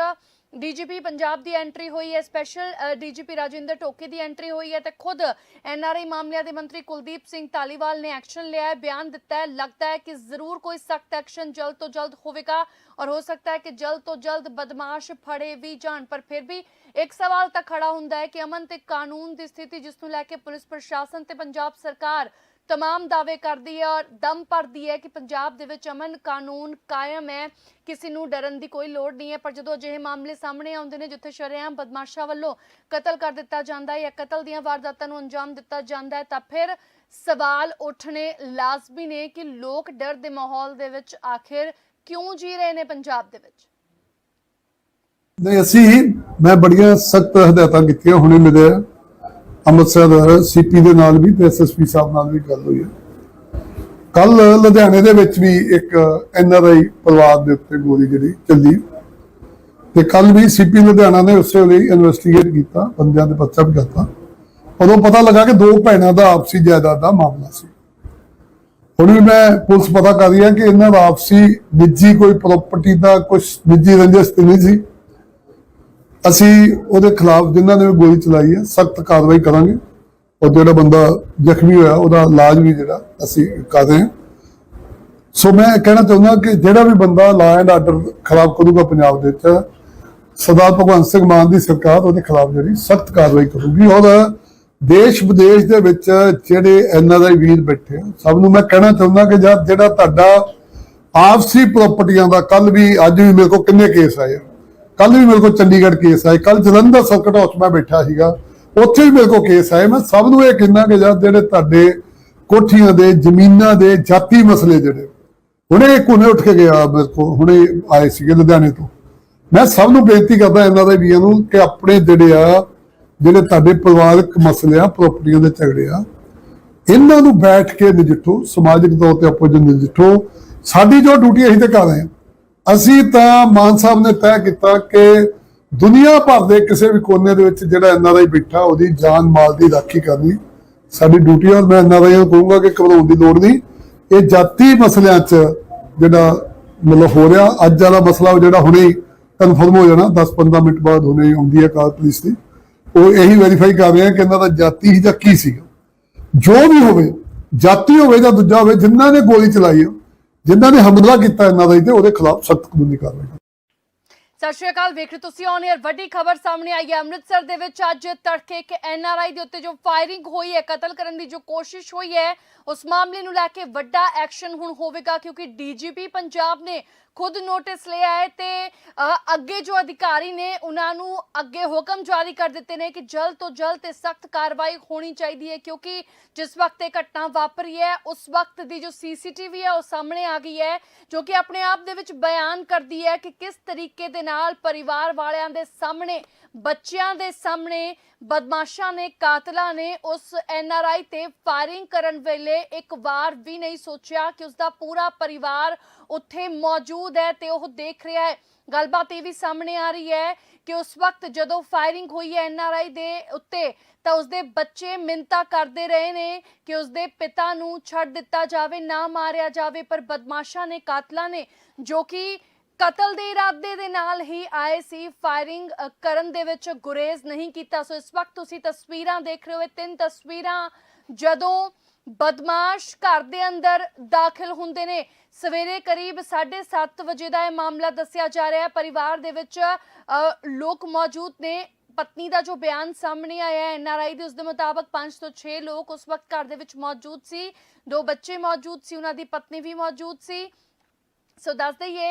ਡੀਜੀਪੀ ਪੰਜਾਬ ਦੀ ਐਂਟਰੀ ਹੋਈ ਹੈ, ਸਪੈਸ਼ਲ ਡੀਜੀਪੀ ਰਾਜਿੰਦਰ ਟੋਕੇ ਦੀ ਐਂਟਰੀ ਹੋਈ ਹੈ ਤੇ ਖੁਦ ਐਨਆਰਆਈ ਮਾਮਲਿਆਂ ਦੇ ਮੰਤਰੀ ਕੁਲਦੀਪ ਸਿੰਘ ਧਾਲੀਵਾਲ ਨੇ ਐਕਸ਼ਨ ਲਿਆ ਹੈ, ਬਿਆਨ ਦਿੱਤਾ ਹੈ। ਲੱਗਦਾ ਹੈ ਕਿ ਜ਼ਰੂਰ ਕੋਈ ਸਖਤ ਐਕਸ਼ਨ ਜਲਦ ਤੋਂ ਜਲਦ ਹੋਵੇਗਾ ਔਰ ਹੋ ਸਕਦਾ ਹੈ ਕਿ ਜਲਦ ਤੋਂ ਜਲਦ ਬਦਮਾਸ਼ ਫੜੇ ਵੀ ਜਾਣ। ਪਰ ਫਿਰ ਵੀ ਇੱਕ ਸਵਾਲ ਤਾਂ ਖੜਾ ਹੁੰਦਾ ਹੈ ਕਿ ਅਮਨ ਤੇ ਕਾਨੂੰਨ ਦੀ ਸਥਿਤੀ ਜਿਸ ਨੂੰ ਲੈ ਕੇ ਪੁਲਿਸ ਪ੍ਰਸ਼ਾਸਨ ਤੇ ਪੰਜਾਬ ਸਰਕਾਰ ਤਮਾਮ ਦਾਅਵੇ ਕਰਦੀ ਹੈ ਔਰ ਦਮ ਭਰਦੀ ਹੈ ਕਿ ਪੰਜਾਬ ਦੇ ਵਿੱਚ ਅਮਨ ਕਾਨੂੰਨ ਕਾਇਮ ਹੈ ਕਿਸੇ ਨੂੰ ਡਰਨ ਦੀ ਕੋਈ ਲੋੜ ਨਹੀਂ ਹੈ ਪਰ ਜਦੋਂ ਅਜਿਹੇ ਮਾਮਲੇ ਸਾਹਮਣੇ ਆਉਂਦੇ ਨੇ ਜਿੱਥੇ ਸ਼ਰੇਆਮ ਬਦਮਾਸ਼ਾਂ ਵੱਲੋਂ ਕਤਲ ਕਰ ਦਿੱਤਾ ਜਾਂਦਾ ਹੈ ਜਾਂ ਕਤਲ ਦੀਆਂ ਵਾਰਦਾਤਾਂ ਨੂੰ ਅੰਜਾਮ ਦਿੱਤਾ ਜਾਂਦਾ ਹੈ ਤਾਂ ਫਿਰ ਸਵਾਲ ਉੱਠਣੇ ਲਾਜ਼ਮੀ ਨੇ ਕਿ ਲੋਕ ਡਰ ਦੇ ਮਾਹੌਲ ਦੇ ਵਿੱਚ ਆਖਿਰ ਕਿਉਂ ਜੀ ਰਹੇ ਨੇ ਪੰਜਾਬ ਦੇ ਵਿੱਚ
ਨਹੀਂ ਅਸੀਂ ਮੈਂ ਬੜੀਆਂ ਸਖਤ ਹਦਾਇਤਾਂ ਕੀਤੀਆਂ ਹੁਣੇ ਮੇਰੇ ਅੰਮ੍ਰਿਤਸਰ ਸੀਪੀ ਦੇ ਨਾਲ ਵੀ ਤੇ ਐਸਐਸਪੀ ਸਾਹਿਬ ਨਾਲ ਵੀ ਗੱਲ ਹੋਈ ਹੈ। ਕੱਲ ਲੁਧਿਆਣੇ ਦੇ ਵਿੱਚ ਵੀ ਇੱਕ ਐਨਆਰਆਈ ਪਰਿਵਾਰ ਦੇ ਉੱਤੇ ਗੋਲੀ ਜਿਹੜੀ ਚੱਲੀ ਤੇ ਕੱਲ ਵੀ ਸੀਪੀ ਲੁਧਿਆਣਾ ਨੇ ਉਸੇ ਵੇਲੇ ਇਨਵੈਸਟੀਗੇਟ ਕੀਤਾ, ਬੰਦਿਆਂ ਦੇ ਪਰਚਾ ਵੀ ਕਰਤਾ। ਉਦੋਂ ਪਤਾ ਲੱਗਾ ਕਿ ਦੋ ਭੈਣਾਂ ਦਾ ਆਪਸੀ ਜਾਇਦਾਦ ਦਾ ਮਾਮਲਾ ਸੀ। ਹੁਣ ਵੀ ਮੈਂ ਪੁਲਿਸ ਪਤਾ ਕਰ ਰਹੀ ਹੈ ਕਿ ਇਹਨਾਂ ਦਾ ਆਪਸੀ ਨਿੱਜੀ ਕੋਈ ਪ੍ਰਾਪਰਟੀ ਦਾ ਕੁਝ ਨਿੱਜੀ ਰੰਜਿਸ਼ ਨਹੀਂ ਸੀ। ਅਸੀਂ ਉਹਦੇ ਖਿਲਾਫ ਜਿਨ੍ਹਾਂ ਨੇ ਗੋਲੀ ਚਲਾਈ ਹੈ, ਸਖਤ ਕਾਰਵਾਈ ਕਰਾਂਗੇ। ਔਰ ਜਿਹੜਾ ਬੰਦਾ ਜ਼ਖਮੀ ਹੋਇਆ, ਉਹਦਾ ਇਲਾਜ ਵੀ ਜਿਹੜਾ ਅਸੀਂ ਕਰ ਰਹੇ ਹਾਂ। ਸੋ ਮੈਂ ਕਹਿਣਾ ਚਾਹੁੰਦਾ ਕਿ ਜਿਹੜਾ ਵੀ ਬੰਦਾ ਲਾ ਐਂਡ ਆਰਡਰ ਖਿਲਾਫ ਕਰੂਗਾ ਪੰਜਾਬ ਦੇ ਵਿੱਚ, ਸਰਦਾਰ ਭਗਵੰਤ ਸਿੰਘ ਮਾਨ ਦੀ ਸਰਕਾਰ ਉਹਦੇ ਖਿਲਾਫ ਜਿਹੜੀ ਸਖਤ ਕਾਰਵਾਈ ਕਰੂਗੀ। ਔਰ ਦੇਸ਼ ਵਿਦੇਸ਼ ਦੇ ਵਿੱਚ ਜਿਹੜੇ ਐਨਆਰਆਈ ਵੀਰ ਬੈਠੇ ਆ, ਸਭ ਨੂੰ ਮੈਂ ਕਹਿਣਾ ਚਾਹੁੰਦਾ ਕਿ ਜਦ ਜਿਹੜਾ ਤੁਹਾਡਾ ਆਪਸੀ ਪ੍ਰਾਪਰਟੀਆਂ ਦਾ ਕੱਲ ਵੀ ਅੱਜ ਵੀ ਮੇਰੇ ਕੋਲ ਕਿੰਨੇ ਕੇਸ ਆਏ ਕੱਲ ਵੀ ਮੇਰੇ ਕੋਲ ਚੰਡੀਗੜ੍ਹ ਕੇਸ ਆਏ। ਕੱਲ ਜਲੰਧਰ ਸਰਕਟ ਹਾਊਸ ਮੈਂ ਬੈਠਾ ਸੀਗਾ। ਉੱਥੇ ਵੀ ਮੇਰੇ ਕੋਲ ਕੇਸ ਆਏ। ਮੈਂ ਸਭ ਨੂੰ ਇਹ ਕਹਿੰਦਾ ਕਿ ਜਦ ਜਿਹੜੇ ਤੁਹਾਡੇ ਕੋਠੀਆਂ ਦੇ, ਜ਼ਮੀਨਾਂ ਦੇ, ਜਾਤੀ ਮਸਲੇ ਜਿਹੜੇ, ਹੁਣੇ ਇੱਕ ਉੱਠ ਕੇ ਗਿਆ ਮੇਰੇ ਕੋਲ, ਹੁਣੇ ਆਏ ਸੀਗੇ ਲੁਧਿਆਣੇ ਤੋਂ। ਮੈਂ ਸਭ ਨੂੰ ਬੇਨਤੀ ਕਰਦਾ ਇਹਨਾਂ ਦੇ ਵੀਰਾਂ ਨੂੰ ਕਿ ਆਪਣੇ ਜਿਹੜੇ ਆ, ਜਿਹੜੇ ਤੁਹਾਡੇ ਪਰਿਵਾਰਕ ਮਸਲੇ ਆ ਪ੍ਰਾਪਰਟੀਆਂ ਦੇ ਝਗੜੇ ਆ, ਇਹਨਾਂ ਨੂੰ ਬੈਠ ਕੇ ਨਜਿੱਠੋ। ਸਮਾਜਿਕ ਤੌਰ ਤੇ ਆਪੋ ਜੀ ਨਜਿੱਠੋ। ਸਾਡੀ ਜੋ ਡਿਊਟੀ ਅਸੀਂ ਤੇ ਕਰ ਰਹੇ ਹਾਂ। ਅਸੀਂ ਤਾਂ ਮਾਨ ਸਾਹਿਬ ਨੇ ਤੈਅ ਕੀਤਾ ਕਿ ਦੁਨੀਆ ਭਰ ਦੇ ਕਿਸੇ ਵੀ ਕੋਨੇ ਦੇ ਵਿੱਚ ਜਿਹੜਾ ਐਨਆਰਆਈ ਬੈਠਾ, ਉਹਦੀ ਜਾਨ ਮਾਲ ਦੀ ਰਾਖੀ ਕਰਨੀ ਸਾਡੀ ਡਿਊਟੀ ਆ ਔਰ ਮੈਂ ਐਨਆਰਆਈ ਨੂੰ ਕਹੂੰਗਾ ਕਿ ਘਬਰਾਉਣ ਦੀ ਲੋੜ ਨਹੀਂ। ਇਹ ਜਾਤੀ ਮਸਲਿਆਂ 'ਚ ਜਿਹੜਾ ਮਤਲਬ ਹੋ ਰਿਹਾ, ਅੱਜ ਵਾਲਾ ਮਸਲਾ ਜਿਹੜਾ ਹੁਣੇ ਕਨਫਰਮ ਹੋ ਜਾਣਾ 10-15 ਮਿੰਟ ਬਾਅਦ ਹੁਣੇ ਆਉਂਦੀ ਹੈ ਕਾਰ ਪੁਲਿਸ ਦੀ। ਉਹ ਇਹੀ ਵੈਰੀਫਾਈ ਕਰ ਰਹੇ ਆ ਕਿ ਇਹਨਾਂ ਦਾ ਜਾਤੀ ਹੀ ਜਾਂ ਕੀ ਸੀਗਾ। ਜੋ ਵੀ ਹੋਵੇ, ਜਾਤੀ ਹੋਵੇ ਜਾਂ ਦੂਜਾ ਹੋਵੇ, ਜਿਨ੍ਹਾਂ ਨੇ ਗੋਲੀ ਚਲਾਈ ਆ ਜਿਨ੍ਹਾਂ ਨੇ ਹਮਲਾ ਕੀਤਾ ਇਹਨਾਂ ਦਾ ਤੇ ਉਹਦੇ ਖਿਲਾਫ ਸਖਤ ਕਾਨੂੰਨੀ ਕਾਰਵਾਈ
ਸਤਿ ਸ਼੍ਰੀ ਅਕਾਲ ਵੇਖ ਰਹੇ ਤੁਸੀਂ ਔਨ 에ਅਰ ਵੱਡੀ ਖਬਰ ਸਾਹਮਣੇ ਆਈ ਹੈ। ਅੰਮ੍ਰਿਤਸਰ ਦੇ ਵਿੱਚ ਅੱਜ ਤੜਕੇ ਇੱਕ ਐਨਆਰਆਈ ਦੇ ਉੱਤੇ ਜੋ ਫਾਇਰਿੰਗ ਹੋਈ ਹੈ, ਕਤਲ ਕਰਨ ਦੀ ਜੋ ਕੋਸ਼ਿਸ਼ ਹੋਈ ਹੈ, ਉਸ ਮਾਮਲੇ ਨੂੰ ਲੈ ਕੇ ਵੱਡਾ ਐਕਸ਼ਨ ਹੁਣ ਹੋਵੇਗਾ ਕਿਉਂਕਿ ਡੀਜੀਪੀ ਪੰਜਾਬ ਨੇ ਖੁਦ ਨੋਟਿਸ ਲਿਆ ਹੈ ਤੇ ਅ, ਅੱਗੇ ਜੋ ਅਧਿਕਾਰੀ ਨੇ ਉਹਨਾਂ ਨੂੰ ਅੱਗੇ ਹੁਕਮ ਜਾਰੀ ਕਰ ਦਿੱਤੇ ਨੇ ਕਿ ਜਲਦ ਤੋਂ ਜਲਦ ਤੇ ਸਖਤ ਕਾਰਵਾਈ ਹੋਣੀ ਚਾਹੀਦੀ ਹੈ ਕਿਉਂਕਿ ਜਿਸ ਵਕਤ ਇਹ ਘਟਨਾ ਵਾਪਰੀ ਹੈ ਉਸ ਵਕਤ ਦੀ ਜੋ ਸੀਸੀਟੀਵੀ ਹੈ ਉਹ ਸਾਹਮਣੇ ਆ ਗਈ ਹੈ ਜੋ ਕਿ ਆਪਣੇ ਆਪ ਦੇ ਵਿੱਚ ਬਿਆਨ ਕਰਦੀ ਹੈ ਕਿ ਕਿਸ ਤਰੀਕੇ ਦੇ ਨਾਲ ਪਰਿਵਾਰ ਵਾਲਿਆਂ ਦੇ ਸਾਹਮਣੇ ਬੱਚਿਆਂ ਦੇ ਸਾਹਮਣੇ ਬਦਮਾਸ਼ਾਂ ਨੇ, ਕਾਤਲਾਂ ਨੇ ਉਸ ਐਨਆਰਆਈ ਤੇ ਫਾਇਰਿੰਗ ਕਰਨ ਵੇਲੇ ਇੱਕ ਵਾਰ ਵੀ ਨਹੀਂ ਸੋਚਿਆ ਕਿ ਉਸ ਦਾ ਪੂਰਾ ਪਰਿਵਾਰ ਉੱਥੇ ਮੌਜੂਦ ਹੈ ਤੇ ਉਹ ਦੇਖ ਰਿਹਾ ਹੈ। ਗੱਲਬਾਤ ਇਹ ਵੀ ਸਾਹਮਣੇ ਆ ਰਹੀ ਹੈ ਕਿ ਉਸ ਵਕਤ ਜਦੋਂ ਫਾਇਰਿੰਗ ਹੋਈ ਹੈ ਐਨਆਰਆਈ ਦੇ ਉੱਤੇ, ਤਾਂ ਉਸਦੇ ਬੱਚੇ ਮਿੰਤਾ ਕਰਦੇ ਰਹੇ ਨੇ ਕਿ ਉਸਦੇ ਪਿਤਾ ਨੂੰ ਛੱਡ ਦਿੱਤਾ ਜਾਵੇ, ਨਾ ਮਾਰਿਆ ਜਾਵੇ, ਪਰ ਬਦਮਾਸ਼ਾਂ ਨੇ, ਕਾਤਲਾਂ ਨੇ, ਜੋ ਕਿ ਕਤਲ ਦੇ ਇਰਾਦੇ ਦੇ ਨਾਲ ਹੀ ਆਏ ਸੀ। ਫਾਇਰਿੰਗ ਕਰਨ ਦੇ ਵਿੱਚ ਗੁਰੇਜ਼ ਨਹੀਂ ਕੀਤਾ। ਸੋ ਇਸ ਵਕਤ ਤੁਸੀਂ ਤਸਵੀਰਾਂ ਦੇਖ ਰਹੇ ਹੋ। ਤਿੰਨ ਤਸਵੀਰਾਂ ਜਦੋਂ ਬਦਮਾਸ਼ ਘਰ ਦੇ ਅੰਦਰ ਦਾਖਲ ਹੁੰਦੇ ਨੇ। ਸਵੇਰੇ ਕਰੀਬ 7:30 ਵਜੇ ਦਾ ਇਹ ਮਾਮਲਾ ਦੱਸਿਆ ਜਾ ਰਿਹਾ ਹੈ। ਪਰਿਵਾਰ ਦੇ ਵਿੱਚ ਲੋਕ ਮੌਜੂਦ ਨੇ। ਪਤਨੀ ਦਾ ਜੋ ਬਿਆਨ ਸਾਹਮਣੇ ਆਇਆ ਹੈ ਐਨਆਰਆਈ ਦੇ, ਉਸ ਦੇ ਮੁਤਾਬਕ 5 ਤੋਂ 6 ਲੋਕ ਉਸ ਵਕਤ ਘਰ ਦੇ ਵਿੱਚ ਮੌਜੂਦ ਸੀ। ਦੋ ਬੱਚੇ ਮੌਜੂਦ ਸੀ, ਉਹਨਾਂ ਦੀ ਪਤਨੀ ਵੀ ਮੌਜੂਦ ਸੀ। ਸੋ ਦੱਸ ਦਈਏ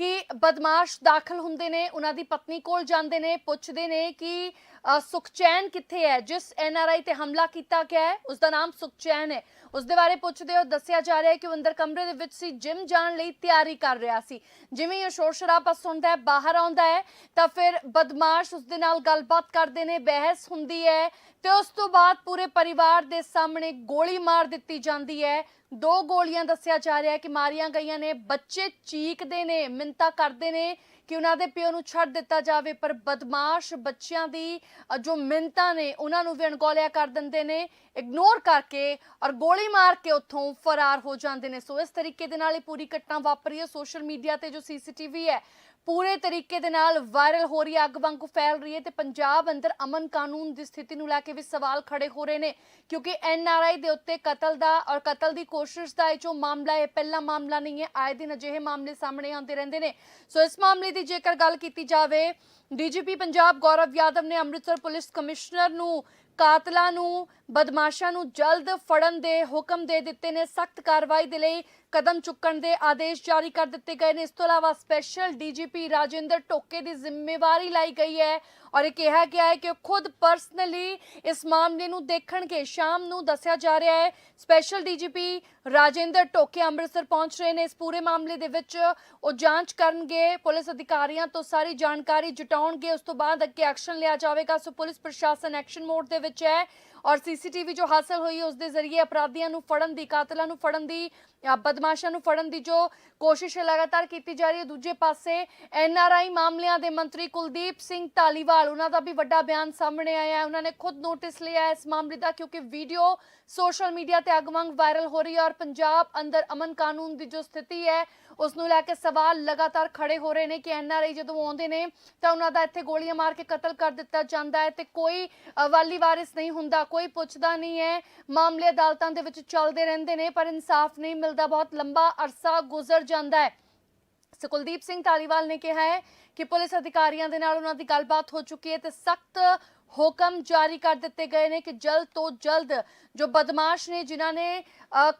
ਕਿ ਬਦਮਾਸ਼ ਦਾਖਲ ਹੁੰਦੇ ਨੇ ਉਹਨਾਂ ਦੀ ਪਤਨੀ ਕੋਲ ਜਾਂਦੇ ਨੇ ਪੁੱਛਦੇ ਨੇ ਕਿ ਸੁਖਚੈਨ ਕਿੱਥੇ ਹੈ? ਜਿਸ ਐਨਆਰਆਈ ਤੇ ਹਮਲਾ ਕੀਤਾ ਗਿਆ ਹੈ ਉਸ ਦਾ ਨਾਮ ਸੁਖਚੈਨ ਹੈ। ਉਸ ਦੇ ਬਾਰੇ ਪੁੱਛਦੇ ਹੋ ਦੱਸਿਆ ਜਾ ਰਿਹਾ ਹੈ ਕਿ ਉਹ ਅੰਦਰ ਕਮਰੇ ਦੇ ਵਿੱਚ ਸੀ, ਜਿਮ ਜਾਣ ਲਈ ਤਿਆਰੀ ਕਰ ਰਿਹਾ ਸੀ। ਜਿਵੇਂ ਹੀ ਸ਼ੋਰ ਸ਼ਰਾਬਾ ਸੁਣਦਾ ਹੈ, ਬਾਹਰ ਆਉਂਦਾ ਹੈ, ਤਾਂ ਫਿਰ ਬਦਮਾਸ਼ ਉਸ ਦੇ ਨਾਲ ਗੱਲਬਾਤ ਕਰਦੇ ਨੇ, ਬਹਿਸ ਹੁੰਦੀ ਹੈ ਤੇ ਉਸ ਤੋਂ ਬਾਅਦ ਪੂਰੇ ਪਰਿਵਾਰ ਦੇ ਸਾਹਮਣੇ ਗੋਲੀ ਮਾਰ ਦਿੱਤੀ ਜਾਂਦੀ ਹੈ। ਦੋ ਗੋਲੀਆਂ ਦੱਸਿਆ ਜਾ ਰਿਹਾ ਹੈ ਕਿ ਮਾਰੀਆਂ ਗਈਆਂ ਨੇ, ਬੱਚੇ ਚੀਕਦੇ ਨੇ ਮਿੰਤਾ ਕਰਦੇ ਨੇ ਕਿ ਉਹਨਾਂ ਦੇ ਪਿਓ ਨੂੰ ਛੱਡ ਦਿੱਤਾ ਜਾਵੇ, ਪਰ ਬਦਮਾਸ਼ ਬੱਚਿਆਂ ਦੀ ਜੋ ਮਿੰਤਾਂ ਨੇ, ਉਹਨਾਂ ਨੂੰ ਵੀ ਅਣਗੌਲਿਆ ਕਰ ਦਿੰਦੇ ਨੇ। ਇਗਨੋਰ ਕਰਕੇ ਔਰ ਗੋਲੀ ਮਾਰ ਕੇ ਉੱਥੋਂ ਫਰਾਰ ਹੋ ਜਾਂਦੇ ਨੇ। ਸੋ ਇਸ ਤਰੀਕੇ ਦੇ ਨਾਲ ਇਹ ਪੂਰੀ ਘਟਨਾ ਵਾਪਰੀ ਹੈ। ਸੋਸ਼ਲ ਮੀਡੀਆ ਤੇ ਜੋ ਸੀਸੀਟੀਵੀ ਹੈ, ਪੂਰੇ ਤਰੀਕੇ ਦੇ ਨਾਲ ਵਾਇਰਲ ਹੋ ਰਹੀ ਹੈ, ਅੱਗ ਵਾਂਗੂ ਫੈਲ ਰਹੀ ਹੈ ਤੇ ਪੰਜਾਬ ਅੰਦਰ ਅਮਨ ਕਾਨੂੰਨ ਦੀ ਸਥਿਤੀ ਨੂੰ ਲੈ ਕੇ ਵੀ ਸਵਾਲ ਖੜੇ ਹੋ ਰਹੇ ਨੇ, ਕਿਉਂਕਿ ਐਨਆਰਆਈ ਦੇ ਉੱਤੇ ਕਤਲ ਦਾ ਔਰ ਕਤਲ ਦੀ ਕੋਸ਼ਿਸ਼ ਦਾ ਇਹ ਜੋ ਮਾਮਲਾ ਹੈ ਪਹਿਲਾ ਮਾਮਲਾ ਨਹੀਂ ਹੈ। ਆਏ ਦਿਨ ਅਜਿਹੇ ਮਾਮਲੇ ਸਾਹਮਣੇ ਆਉਂਦੇ ਰਹਿੰਦੇ ਨੇ। ਸੋ ਇਸ ਮਾਮਲੇ ਦੀ ਜੇਕਰ ਗੱਲ ਕੀਤੀ ਜਾਵੇ, ਡੀਜੀਪੀ ਪੰਜਾਬ ਗੌਰਵ ਯਾਦਵ ਨੇ ਅੰਮ੍ਰਿਤਸਰ ਪੁਲਿਸ ਕਮਿਸ਼ਨਰ ਨੂੰ, ਕਾਤਲਾਂ ਨੂੰ ਬਦਮਾਸ਼ਾਂ ਨੂੰ ਜਲਦ ਫੜਨ ਦੇ ਹੁਕਮ ਦੇ ਦਿੱਤੇ ਨੇ। ਸਖਤ ਕਾਰਵਾਈ ਦੇ ਲਈ ਕਦਮ ਚੁੱਕਣ ਦੇ ਆਦੇਸ਼ ਜਾਰੀ ਕਰ ਦਿੱਤੇ ਗਏ ਨੇ। ਇਸ ਤੋਂ ਇਲਾਵਾ ਸਪੈਸ਼ਲ ਡੀਜੀਪੀ ਰਾਜਿੰਦਰ ਟੋਕੇ ਦੀ ਜ਼ਿੰਮੇਵਾਰੀ ਲਈ ਗਈ ਹੈ ਔਰ ਇਹ ਕਿਹਾ ਗਿਆ ਹੈ ਕਿ ਉਹ ਖੁਦ ਪਰਸਨਲੀ ਇਸ ਮਾਮਲੇ ਨੂੰ ਦੇਖਣਗੇ। ਸ਼ਾਮ ਨੂੰ ਦੱਸਿਆ ਜਾ ਰਿਹਾ ਹੈ, ਸਪੈਸ਼ਲ ਡੀਜੀਪੀ ਰਾਜਿੰਦਰ ਟੋਕੇ ਅੰਮ੍ਰਿਤਸਰ ਪਹੁੰਚ ਰਹੇ ਨੇ। ਇਸ ਪੂਰੇ ਮਾਮਲੇ ਦੇ ਵਿੱਚ ਉਹ ਜਾਂਚ ਕਰਨਗੇ, ਪੁਲਿਸ ਅਧਿਕਾਰੀਆਂ ਤੋਂ ਸਾਰੀ ਜਾਣਕਾਰੀ ਜੁਟਾਉਣਗੇ, ਉਸ ਤੋਂ ਬਾਅਦ ਅੱਗੇ ਐਕਸ਼ਨ ਲਿਆ ਜਾਵੇਗਾ। ਸੋ ਪੁਲਿਸ ਪ੍ਰਸ਼ਾਸਨ ਐਕਸ਼ਨ ਮੋਡ ਦੇ ਵਿੱਚ ਹੈ। ਔਰ ਸੀਸੀਟੀਵੀ ਜੋ ਹਾਸਲ ਹੋਈ, ਉਸ ਦੇ ਜ਼ਰੀਏ ਅਪਰਾਧੀਆਂ ਨੂੰ ਫੜਨ ਦੀ, ਕਾਤਲਾਂ ਨੂੰ ਫੜਨ ਦੀ ਬਦਮਾਸ਼ਾਂ ਨੂੰ ਫੜਨ ਦੀ ਜੋ ਕੋਸ਼ਿਸ਼ ਹੈ ਲਗਾਤਾਰ ਕੀਤੀ ਜਾ ਰਹੀ ਹੈ। ਦੂਜੇ ਪਾਸੇ ਐਨਆਰਆਈ ਮਾਮਲਿਆਂ ਦੇ ਮੰਤਰੀ ਕੁਲਦੀਪ ਸਿੰਘ ਢਾਲੀਵਾਲ ਉਹਨਾਂ ਦਾ ਵੀ ਵੱਡਾ ਬਿਆਨ ਸਾਹਮਣੇ ਆਇਆ ਹੈ। ਉਹਨਾਂ ਨੇ ਖੁਦ ਨੋਟਿਸ ਲਿਆ ਇਸ ਮਾਮਲੇ ਦਾ, ਕਿਉਂਕਿ ਵੀਡੀਓ ਸੋਸ਼ਲ ਮੀਡੀਆ ਤੇ ਅਗਵੰਗ ਵਾਇਰਲ ਹੋ ਰਹੀ ਹੈ ਔਰ ਪੰਜਾਬ ਅੰਦਰ ਅਮਨ ਕਾਨੂੰਨ ਦੀ ਜੋ ਸਥਿਤੀ ਹੈ ਉਸ ਨੂੰ ਲੈ ਕੇ ਸਵਾਲ ਲਗਾਤਾਰ ਖੜੇ ਹੋ ਰਹੇ ਨੇ ਕਿ ਐਨਆਰਆਈ ਜਦੋਂ ਆਉਂਦੇ ਨੇ ਤਾਂ ਉਹਨਾਂ ਦਾ ਇੱਥੇ ਗੋਲੀਆਂ ਮਾਰ ਕੇ ਕਤਲ ਕਰ ਦਿੱਤਾ ਜਾਂਦਾ ਹੈ ਤੇ ਕੋਈ ਵਾਲੀ ਵਾਰਿਸ ਨਹੀਂ ਹੁੰਦਾ, ਕੋਈ ਪੁੱਛਦਾ ਨਹੀਂ ਹੈ। ਮਾਮਲੇ ਅਦਾਲਤਾਂ ਦੇ ਵਿੱਚ ਚੱਲਦੇ ਰਹਿੰਦੇ ਨੇ, ਪਰ ਇਨਸਾਫ ਨਹੀਂ ਮਿਲਦਾ, ਬਹੁਤ ਲੰਬਾ ਅਰਸਾ ਗੁਜ਼ਰ ਜਾਂਦਾ ਹੈ। ਸੋ ਸਿੰਘ ਧਾਲੀਵਾਲ ਨੇ ਕਿਹਾ ਹੈ ਕਿ ਪੁਲਿਸ ਅਧਿਕਾਰੀਆਂ ਦੇ ਨਾਲ ਉਹਨਾਂ ਦੀ ਗੱਲਬਾਤ ਹੋ ਚੁੱਕੀ ਹੈ ਤੇ ਸਖਤ ਹੁਕਮ ਜਾਰੀ ਕਰ ਦਿੱਤੇ ਗਏ ਨੇ ਕਿ ਜਲਦ ਤੋਂ ਜਲਦ ਜੋ ਬਦਮਾਸ਼ ਨੇ, ਜਿਨ੍ਹਾਂ ਨੇ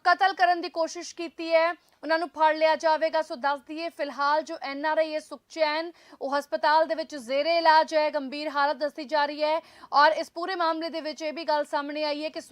ਕਤਲ ਕਰਨ ਦੀ ਕੋਸ਼ਿਸ਼ ਕੀਤੀ ਹੈ, ਉਹਨਾਂ ਨੂੰ ਫੜ ਲਿਆ ਜਾਵੇਗਾ। ਸੋ ਦੱਸ ਦਈਏ, ਫਿਲਹਾਲ ਜੋ ਐੱਨ ਆਰ ਆਈ ਹੈ, ਸੁਖਚੈਨ, ਉਹ ਹਸਪਤਾਲ ਦੇ ਵਿੱਚ ਜ਼ੇਰੇ ਇਲਾਜ ਹੈ, ਗੰਭੀਰ ਹਾਲਤ ਦੱਸੀ ਜਾ ਰਹੀ ਹੈ ਔਰ ਇਸ ਪੂਰੇ ਮਾਮਲੇ ਦੇ ਵਿੱਚ ਇਹ ਵੀ ਗੱਲ ਸਾਹਮਣੇ ਆਈ ਹੈ ਕਿ ਸੁਖ